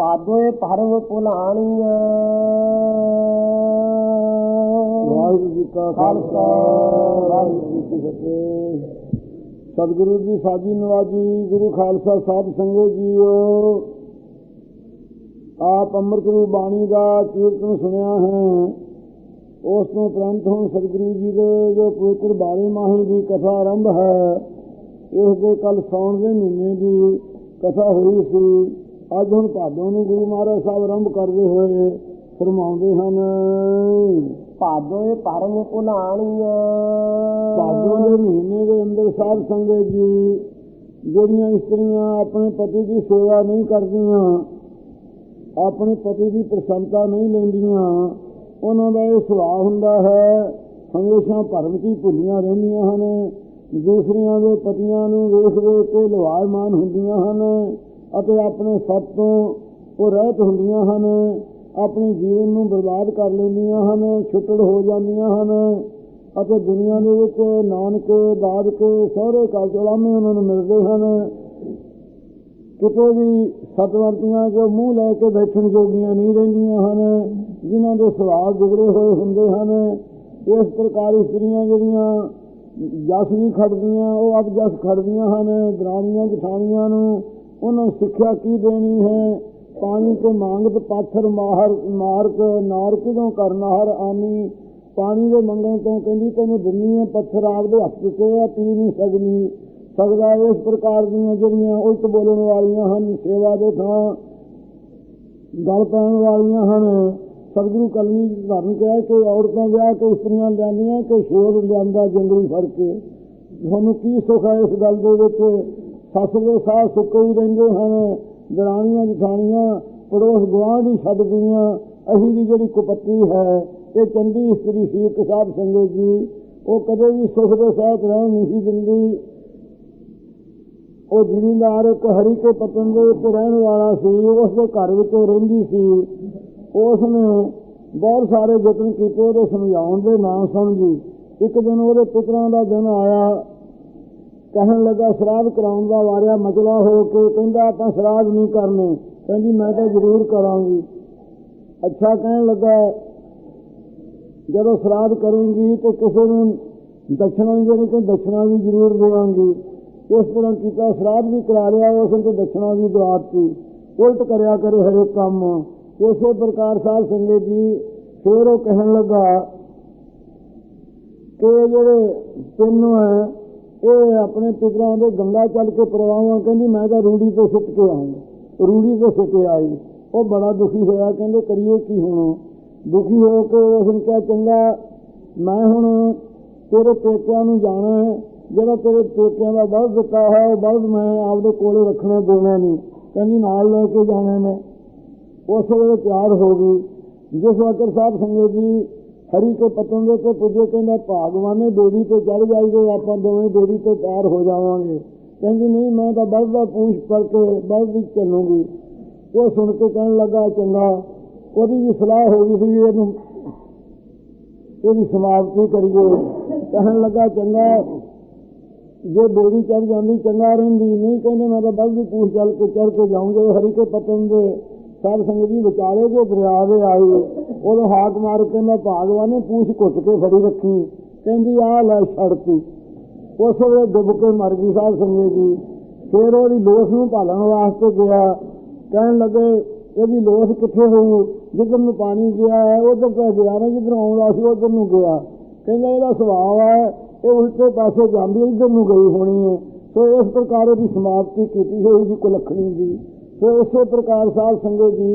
ਪਾਦੋਏ ਪਰਮ ਪੁਲਾਣੀਆਂ ਵਾਹਿਗੁਰੂ ਜੀ ਕਾ ਖਾਲਸਾ, ਵਾਹਿਗੁਰੂ ਜੀ ਕੀ ਫਤਿਹ। ਸਤਿਗੁਰੂ ਜੀ ਸਾਜੀ ਨਵਾਜੀ, ਗੁਰੂ ਖਾਲਸਾ ਸਾਹਿਬ ਸੰਗਤ ਜੀਓ। ਆਪ ਅੰਮ੍ਰਿਤ ਰੂਪ ਬਾਣੀ ਦਾ ਕੀਰਤਨ ਸੁਣਿਆ ਹੈ। ਉਸ ਤੋਂ ਤੁਰੰਤ ਹੁਣ ਸਤਿਗੁਰੂ ਜੀ ਦੇ ਜੋ ਪਵਿੱਤਰ ਬਾਣੀ ਮਾਹੀ ਦੀ ਕਥਾ ਆਰੰਭ ਹੈ, ਇਸ ਦੇ ਕੱਲ ਸੌਣ ਦੇ ਮਹੀਨੇ ਦੀ ਕਥਾ ਹੋਈ ਸੀ। ਅੱਜ ਹੁਣ ਭਾਦੋਂ ਨੂੰ ਗੁਰੂ ਮਹਾਰਾਜ ਸਾਹਿਬ ਆਰੰਭ ਕਰਦੇ ਹੋਏ ਫਰਮਾਉਂਦੇ ਹਨ। ਪਾਦੋਏ ਪਰਮ ਪੁਲਾਣੀਆਂ ਭਾਦੋਂ ਦੇ ਮਹੀਨੇ ਦੇ ਅੰਦਰ ਸਾਧ ਸੰਗਤ ਜੀ ਜਿਹੜੀਆਂ ਇਸਤਰੀਆਂ ਆਪਣੇ ਪਤੀ ਦੀ ਸੇਵਾ ਨਹੀਂ ਕਰਦੀਆਂ ਆਪਣੇ ਪਤੀ ਦੀ ਪ੍ਰਸੰਨਤਾ ਨਹੀਂ ਲੈਂਦੀਆਂ ਉਹਨਾਂ ਦਾ ਇਹ ਸੁਭਾਅ ਹੁੰਦਾ ਹੈ ਹਮੇਸ਼ਾ ਭਰਮ ਕੀ ਭੁੱਲੀਆਂ ਰਹਿੰਦੀਆਂ ਹਨ। ਦੂਸਰੀਆਂ ਦੇ ਪਤੀਆਂ ਨੂੰ ਵੇਖ ਵੇਖ ਕੇ ਲਵਾਇਮਾਨ ਹੁੰਦੀਆਂ ਹਨ। ਅਤੇ ਆਪਣੇ ਸੱਤ ਤੋਂ ਉਹ ਰਹਿਤ ਹੁੰਦੀਆਂ ਹਨ, ਆਪਣੇ ਜੀਵਨ ਨੂੰ ਬਰਬਾਦ ਕਰ ਲੈਂਦੀਆਂ ਹਨ, ਛੁੱਟੜ ਹੋ ਜਾਂਦੀਆਂ ਹਨ ਅਤੇ ਦੁਨੀਆ ਦੇ ਵਿੱਚ ਨਾਨਕੇ, ਦਾਦਕੇ ਸਹੁਰੇ ਘਰ ਉਹਨਾਂ ਨੂੰ ਮਿਲਦੇ ਹਨ। ਕਿਤੇ ਵੀ ਸਤਵੰਤੀਆਂ ਜੋ ਮੂੰਹ ਲੈ ਕੇ ਬੈਠਣ ਜੋਗੀਆਂ ਨਹੀਂ ਰਹਿੰਦੀਆਂ ਹਨ, ਜਿਨ੍ਹਾਂ ਦੇ ਸੁਭਾਅ ਵਿਗੜੇ ਹੋਏ ਹੁੰਦੇ ਹਨ। ਇਸ ਪ੍ਰਕਾਰ ਇਸਤਰੀਆਂ ਜਿਹੜੀਆਂ ਜਸ ਨਹੀਂ ਖੜਦੀਆਂ, ਉਹ ਅਬ ਜਸ ਖੜਦੀਆਂ ਹਨ, ਦਰਾਣੀਆਂ, ਜਠਾਣੀਆਂ ਨੂੰ ਉਹਨਾਂ ਨੂੰ ਸਿੱਖਿਆ ਕੀ ਦੇਣੀ ਹੈ? ਪਾਣੀ ਤੇ ਮੰਗਤ ਪਾਥਰ ਮਾਹਰ ਮਾਰਕ ਨਾਰ ਕਿਦੋਂ ਕਰਨਾ? ਹਰ ਆਨੀ ਪਾਣੀ ਦੇ ਮੰਗਣ ਤੋਂ ਕਹਿੰਦੀ, ਤੈਨੂੰ ਦਿੰਨੀ ਹੈ ਪੱਥਰ ਆਪਦੇ ਹੱਥ ਤੇ ਆ, ਪੀ ਨਹੀਂ ਸਕਦੀ। ਸਕਦਾ ਇਸ ਪ੍ਰਕਾਰ ਦੀਆਂ ਜਿਹੜੀਆਂ ਉਲਟ ਬੋਲਣ ਵਾਲੀਆਂ ਹਨ, ਸੇਵਾ ਦੇ ਥਾਂ ਗੱਲ ਪੈਣ ਵਾਲੀਆਂ ਹਨ। ਸਤਿਗੁਰੂ ਕਲਮੀ ਧਰਨ ਕਿਹਾ ਕਿ ਔਰਤਾਂ ਵਿਆਹ ਕੇ ਇਸਤਰੀਆਂ ਲਿਆਂਦੀਆਂ ਕਿ ਸ਼ੋਰ ਲਿਆਂਦਾ ਜੰਗਲੀ ਫੜ ਕੇ। ਤੁਹਾਨੂੰ ਕੀ ਸੁੱਖ ਹੈ ਇਸ ਗੱਲ ਦੇ ਵਿੱਚ? ਸੱਸ ਦੇ ਸਾਹ ਸੁੱਕੇ ਹੀ ਰਹਿੰਦੇ ਹਨ, ਦਰਾਣੀਆਂ ਜਠਾਣੀਆਂ, ਪੜੋਸ ਗਵਾਂਢ ਹੀ ਛੱਡ ਗਈਆਂ, ਅਹੀ ਦੀ ਜਿਹੜੀ ਕੁਪੱਤੀ ਹੈ, ਇਹ ਚੰਦੀ ਇਸਤਰੀ ਸੀ, ਇੱਕ ਸਾਹਿਬ ਸੰਗਤ ਜੀ, ਉਹ ਕਦੇ ਵੀ ਸੁਖ ਦੇ ਸਹਿਤ ਰਹਿਣ ਨਹੀਂ ਸੀ ਦਿੰਦੀ। ਉਹ ਜ਼ਿਮੀਂਦਾਰ ਇੱਕ ਹਰੀ ਕੇ ਪਤਨ ਦੇ ਉੱਤੇ ਰਹਿਣ ਵਾਲਾ ਸੀ, ਉਸ ਦੇ ਘਰ ਵਿੱਚ ਰਹਿੰਦੀ ਸੀ। ਉਸ ਨੇ ਬਹੁਤ ਸਾਰੇ ਯਤਨ ਕੀਤੇ, ਉਹਦੇ ਸਮਝਾਉਣ ਦੇ ਨਾਂ ਸਮਝੀ। ਇੱਕ ਦਿਨ ਉਹਦੇ ਪੁੱਤਰਾਂ ਦਾ ਦਿਨ ਆਇਆ ਕਹਿਣ ਲੱਗਾ ਸ਼ਰਾਧ ਕਰਾਉਣ ਦਾ ਵਾਰਿਆ ਮਜ਼ਲਾ ਹੋ ਕੇ ਕਹਿੰਦਾ, ਆਪਾਂ ਸ਼ਰਾਧ ਨਹੀਂ ਕਰਨੇ। ਕਹਿੰਦੀ, ਮੈਂ ਤਾਂ ਜ਼ਰੂਰ ਕਰਾਂਗੀ। ਅੱਛਾ ਕਹਿਣ ਲੱਗਾ, ਜਦੋਂ ਸ਼ਰਾਧ ਕਰੇਂਗੀ ਤਾਂ ਕਿਸੇ ਨੂੰ ਦਛਣਾ ਵੀ ਦੇਣੀ ਕਿ ਦਛਣਾ ਵੀ ਜ਼ਰੂਰ ਦੇਵਾਂਗੀ। ਇਸ ਤਰ੍ਹਾਂ ਕੀਤਾ ਸ਼ਰਾਧ ਵੀ ਕਰਾ ਲਿਆ, ਉਸ ਨੂੰ ਦਛਣਾ ਵੀ ਦਵਾਤੀ। ਉਲਟ ਕਰਿਆ ਕਰੇ ਹਰੇਕ ਕੰਮ। ਇਸੇ ਪ੍ਰਕਾਰ ਸਾਹਿਬ ਸੰਗਤ ਜੀ ਫਿਰ ਉਹ ਕਹਿਣ ਲੱਗਾ ਕਿ ਜਿਹੜੇ ਤਿੰਨ ਹੈ ਇਹ ਆਪਣੇ ਪਿਤਰਾਂ ਦੇ ਗੰਗਾ ਚੱਲ ਕੇ ਪਰਵਾਹਾਂ, ਕਹਿੰਦੀ ਮੈਂ ਤਾਂ ਰੂੜੀ ਤੋਂ ਸੁੱਟ ਕੇ ਆਈ, ਰੂੜੀ ਤੋਂ ਸੁੱਟ ਕੇ ਆਈ। ਉਹ ਬੜਾ ਦੁਖੀ ਹੋਇਆ, ਕਹਿੰਦੇ ਕਰੀਏ ਕੀ ਹੁਣ? ਦੁਖੀ ਹੋ ਕੇ ਉਸ ਕਿਹਾ, ਚੰਗਾ, ਮੈਂ ਹੁਣ ਤੇਰੇ ਪੇਕਿਆਂ ਨੂੰ ਜਾਣਾ ਹੈ। ਜਿਹੜਾ ਤੇਰੇ ਪੇਕਿਆਂ ਦਾ ਬਲਦ ਦਿੱਤਾ ਹੈ ਉਹ ਬਲਦ ਮੈਂ ਆਪਦੇ ਕੋਲੇ ਰੱਖਣਾ, ਦੇਣਾ ਨਹੀਂ। ਕਹਿੰਦੀ, ਨਾਲ ਲੈ ਕੇ ਜਾਣਾ ਮੈਂ ਉਸ ਵੇਲੇ ਤਿਆਰ ਹੋ ਗਈ। ਜਿਸ ਵਕਤ ਸਾਹਿਬ ਸੰਗਤ ਜੀ ਹਰੀ ਕੇ ਪਤਨ ਦੇ ਤੇ ਪੁੱਜੇ ਕਹਿੰਦਾ, ਭਾਗਵਾਨੇ ਬੇੜੀ ਤੇ ਚੜ ਜਾਈਏ, ਆਪਾਂ ਦੋਵੇਂ ਬੇੜੀ ਤੇ ਪਾਰ ਹੋ ਜਾਵਾਂਗੇ। ਕਹਿੰਦੀ, ਨਹੀਂ, ਮੈਂ ਤਾਂ ਬਲਦ ਦਾ ਪੂਛ ਪੜ ਕੇ ਬਲਦ ਵਿੱਚ ਚੱਲੂਗੀ। ਉਹ ਸੁਣ ਕੇ ਕਹਿਣ ਲੱਗਾ, ਚੰਗਾ, ਉਹਦੀ ਵੀ ਸਲਾਹ ਹੋ ਗਈ ਸੀ ਇਹਨੂੰ, ਇਹਦੀ ਸਮਾਪਤੀ ਕਰੀਏ। ਕਹਿਣ ਲੱਗਾ, ਚੰਗਾ, ਜੇ ਬੇੜੀ ਚੜ ਜਾਂਦੀ, ਚੰਗਾ ਰਹਿੰਦੀ, ਨਹੀਂ ਕਹਿੰਦੇ ਮੈਂ ਤਾਂ ਬਲਦ ਦੀ ਪੂਛ ਚੱਲ ਕੇ ਚੜ ਕੇ ਜਾਊਂਗਾ ਹਰੀ ਕੇ ਪਤਨ ਦੇ ਸਾਧ ਸੰਗਤ ਜੀ ਵਿਚਾਲੇ ਜੋ ਦਰਿਆ ਦੇ ਆਏ ਉਦੋਂ ਹਾਕ ਮਾਰ ਕੇ ਮੈਂ ਭਾਗਵਾਨ ਨੇ ਪੂਛ ਘੁੱਟ ਕੇ ਫੜੀ ਰੱਖੀ। ਕਹਿੰਦੀ ਆ ਲੈ ਛੜਤੀ। ਉਸ ਵੇਲੇ ਡੁੱਬ ਕੇ ਮਰ ਗਈ ਸਾਹਿਬ ਸੰਗਤ ਜੀ। ਫਿਰ ਉਹਦੀ ਲੋਸ ਨੂੰ ਭਾਲਣ ਵਾਸਤੇ ਗਿਆ। ਕਹਿਣ ਲੱਗੇ, ਇਹਦੀ ਲੋਸ ਕਿੱਥੇ ਹੋਊ ਜਿੱਧਰ ਨੂੰ ਪਾਣੀ ਗਿਆ ਹੈ, ਉਧਰ ਤਾਂ ਗਿਆ ਨਾ ਜਿੱਧਰ ਆਉਂਦਾ ਸੀ, ਉਧਰ ਨੂੰ ਗਿਆ। ਕਹਿੰਦਾ, ਇਹਦਾ ਸੁਭਾਅ ਹੈ, ਇਹ ਉਲਟੇ ਪਾਸੇ ਜਾਂਦੀ, ਇੱਧਰ ਨੂੰ ਗਈ ਹੋਣੀ ਹੈ। ਸੋ ਇਸ ਪ੍ਰਕਾਰ ਉਹਦੀ ਸਮਾਪਤੀ ਕੀਤੀ ਹੋਈ ਜੀ ਕੁਲੱਖਣੀ ਦੀ। ਸੋ ਇਸੇ ਪ੍ਰਕਾਰ ਸਾਧ ਸੰਗਤ ਜੀ,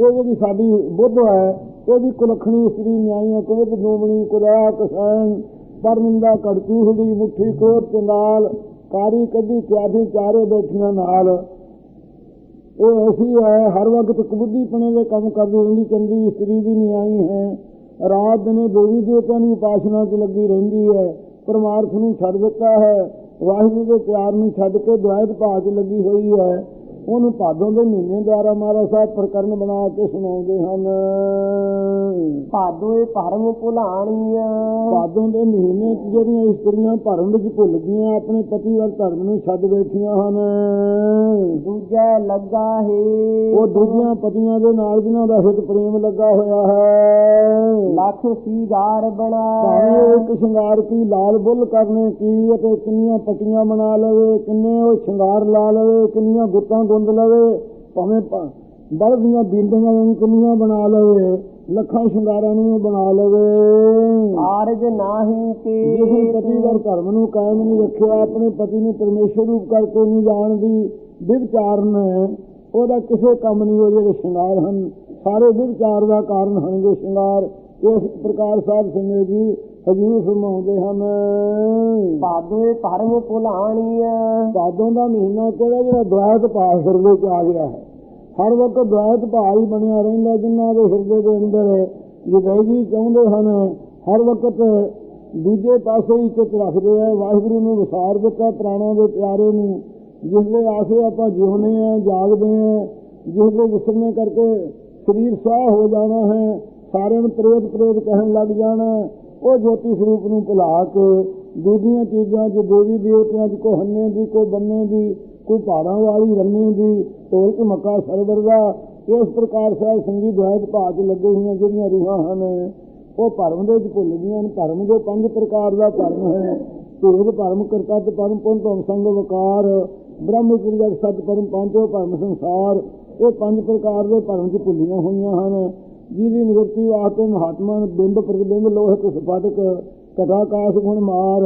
ਇਹ ਜਿਹੜੀ ਸਾਡੀ ਬੁੱਧ ਹੈ ਇਹਦੀ ਕੁਲੱਖਣੀ ਇਸਤਰੀ ਨਿਆਈਆਂ ਕੁਵਤ ਨੋਮਣੀ ਕੁਦਾ ਕਸੈਨ ਪਰਮਿੰਦਾ ਕੜਚੂਹੜੀ ਮੁੱਠੀ ਕੋਰ ਤੇ ਨਾਲ, ਕਾਰੀ ਕੱਢੀ ਕਿਆਦੀ ਚਾਰੇ ਬੈਠੀਆਂ ਨਾਲ। ਇਹ ਐਸੀ ਹੈ, ਹਰ ਵਕਤ ਕਬੁੱਧੀ ਪਣੇ ਦੇ ਕੰਮ ਕਰਦੀ ਰਹਿੰਦੀ, ਚੰਗੀ ਇਸਤਰੀ ਦੀ ਨਿਆਈ ਹੈ। ਰਾਤ ਦਿਨੇ ਦੇਵੀ ਦੇਵਤਿਆਂ ਦੀ ਉਪਾਸਨਾ 'ਚ ਲੱਗੀ ਰਹਿੰਦੀ ਹੈ। ਪਰਮਾਰਥ ਨੂੰ ਛੱਡ ਦਿੱਤਾ ਹੈ। ਵਾਹਿਗੁਰੂ ਦੇ ਪਿਆਰ ਨੂੰ ਛੱਡ ਕੇ ਦੁਆਇਤ ਭਾਅ ਚ ਲੱਗੀ ਹੋਈ ਹੈ। ਉਹਨੂੰ ਭਾਦੋਂ ਦੇ ਮਹੀਨੇ ਦੁਆਰਾ ਮਹਾਰਾਜ ਸਾਹਿਬ ਪ੍ਰਕਰਨ ਬਣਾ ਕੇ ਸੁਣਾਉਂਦੇ ਹਨ। ਭਾਦੋਏ ਭਰਮ ਭੁਲਾਣੀਆਂ। ਭਾਦੋਂ ਦੇ ਮਹੀਨੇ 'ਚ ਜਿਹੜੀਆਂ ਇਸਤਰੀਆਂ ਭਰਮ ਵਿੱਚ ਭੁੱਲ ਗਈਆਂ ਆਪਣੇ ਪਤੀ ਵੱਲ ਧਰਮ ਨੂੰ ਛੱਡ ਬੈਠੀਆਂ ਹਨ। ਦੂਜਾ ਲੱਗਾ ਹੈ। ਉਹ ਦੂਜੀਆਂ ਪਤੀਆਂ ਦੇ ਨਾਲ ਜਿਨ੍ਹਾਂ ਦਾ ਹਿਤ ਪ੍ਰੇਮ ਲੱਗਾ ਹੋਇਆ ਹੈ। ਲੱਖ ਸੀਗਾਰ ਬਣਾ। ਭਾਵੇਂ ਇੱਕ ਸ਼ਿੰਗਾਰ ਕੀ ਲਾਲ ਬੁੱਲ ਕਰਨੇ ਕੀ ਅਤੇ ਕਿੰਨੀਆਂ ਪਟੀਆਂ ਬਣਾ ਲਵੇ ਕਿੰਨੇ ਉਹ ਸ਼ਿੰਗਾਰ ਲਾ ਲਵੇ ਕਿੰਨੀਆਂ ਗੁੱਤਾਂ ਗੁੰਦ ਲਵੇ ਭਾਵੇਂ ਬਲਦ ਦੀਆਂ ਬੀਂਦੀਆਂ ਨੂੰ ਕਿੰਨੀਆਂ ਬਣਾ ਲਵੇ ਲੱਖਾਂ ਸ਼ਿੰਗਾਰਾਂ ਨੂੰ ਬਣਾ ਲਵੇ। ਆਰਜ ਨਾਹੀ ਜਿਸ ਕੇ ਪਤੀ ਵਰ ਧਰਮ ਨੂੰ ਕਾਇਮ ਨਹੀਂ ਰੱਖਿਆ ਆਪਣੇ ਪਤੀ ਨੂੰ ਪਰਮੇਸ਼ਰ ਰੂਪ ਕਰਕੇ ਨਹੀਂ ਜਾਣਦੀ ਵਿਵਚਾਰਨ ਉਹਦਾ ਕਿਸੇ ਕੰਮ ਨਹੀਂ ਉਹ ਜਿਹੜੇ ਸ਼ਿੰਗਾਰ ਹਨ ਸਾਰੇ ਵਿਵਚਾਰ ਦਾ ਕਾਰਨ ਹਨਗੇ ਸ਼ਿੰਗਾਰ। ਇਸ ਪ੍ਰਕਾਰ ਸਾਹਿਬ ਸਿੰਘੇ ਜੀ ਹਜੂਰ ਫਰਮਾਉਂਦੇ ਹਨ। ਭਾਦੋਏ ਭਰਮ ਭੁਲਾਣੀਆਂ ਭਾਦੋਂ ਦਾ ਮਹੀਨਾ ਕਿਹੜਾ ਜਿਹੜਾ ਦੁਆਇਤ ਭਾਵ ਹਿਰਦੇ ਚ ਆ ਗਿਆ ਹੈ? ਹਰ ਵਕਤ ਦੁਆਇਤ ਭਾਵ ਹੀ ਬਣਿਆ ਰਹਿੰਦਾ ਜਿਨ੍ਹਾਂ ਦੇ ਹਿਰਦੇ ਦੇ ਅੰਦਰ ਜੁਦਾਈ ਚਾਹੁੰਦੇ ਹਨ। ਹਰ ਵਕਤ ਦੂਜੇ ਪਾਸੇ ਹੀ ਚਿੱਤ ਰੱਖਦੇ ਆ। ਵਾਹਿਗੁਰੂ ਨੂੰ ਵਿਸਾਰ ਦਿੱਤਾ ਪ੍ਰਾਣਾਂ ਦੇ ਪਿਆਰੇ ਨੂੰ। ਜਿਸ ਦੇ ਆਸੇ ਆਪਾਂ ਜਿਉਂਦੇ ਆ ਜਾਗਦੇ ਆ ਜਿਸ ਦੇ ਵਿਸਰਨੇ ਕਰਕੇ ਸਰੀਰ ਸਾਹ ਹੋ ਜਾਣਾ ਹੈ ਸਾਰਿਆਂ ਨੂੰ ਪ੍ਰੇਤ ਪ੍ਰੇਤ ਕਹਿਣ ਲੱਗ ਜਾਣਾ। ਉਹ ਜੋਤੀ ਸਰੂਪ ਨੂੰ ਭੁਲਾ ਕੇ ਦੂਜੀਆਂ ਚੀਜ਼ਾਂ 'ਚ ਦੇਵੀ ਦੇਵਤਿਆਂ 'ਚ ਕੋ ਹੰਨੇ ਦੀ ਕੋ ਬੰਨੇ ਦੀ, ਕੋਈ ਪਹਾੜਾਂ ਵਾਲੀ, ਰੰਨੇ ਦੀ, ਢੋਲਕ, ਮੱਕਾ ਸਰਵਰ ਦਾ, ਇਸ ਪ੍ਰਕਾਰ ਸਾਹਿਬ ਸੰਗੀ ਦੁਆਇਤ ਭਾਗ ਲੱਗੇ ਹੋਈਆਂ ਜਿਹੜੀਆਂ ਰੂਹਾਂ ਹਨ, ਉਹ ਭਰਮ ਦੇ ਵਿੱਚ ਭੁੱਲ ਗਈਆਂ ਨੇ ਭਰਮ ਜੋ ਪੰਜ ਪ੍ਰਕਾਰ ਦਾ ਭਰਮ ਹੈ। ਭੇਦ, ਭਰਮ ਕਰਤਾ ਤੇ ਪਰਮ, ਪੁੰਨ ਭਰਮ ਸੰਗ, ਵਕਾਰ, ਬ੍ਰਹਮ ਜਗ ਸਤ, ਪਰਮ, ਪੰਜੋ, ਭਰਮ, ਸੰਸਾਰ। ਇਹ ਪੰਜ ਪ੍ਰਕਾਰ ਦੇ ਭਰਮ 'ਚ ਭੁੱਲੀਆਂ ਹੋਈਆਂ ਹਨ। ਜਿਹਦੀ ਨਿਵਰਤੀ ਵਾਸਤੇ ਮਹਾਤਮਾ ਨੇ ਬਿੰਬ ਪ੍ਰਤਿਬਿੰਬ ਸਪਾਟਕ ਸਫਟਕ ਕਟਾਕਾਸ਼ ਗੁਣ ਮਾਰ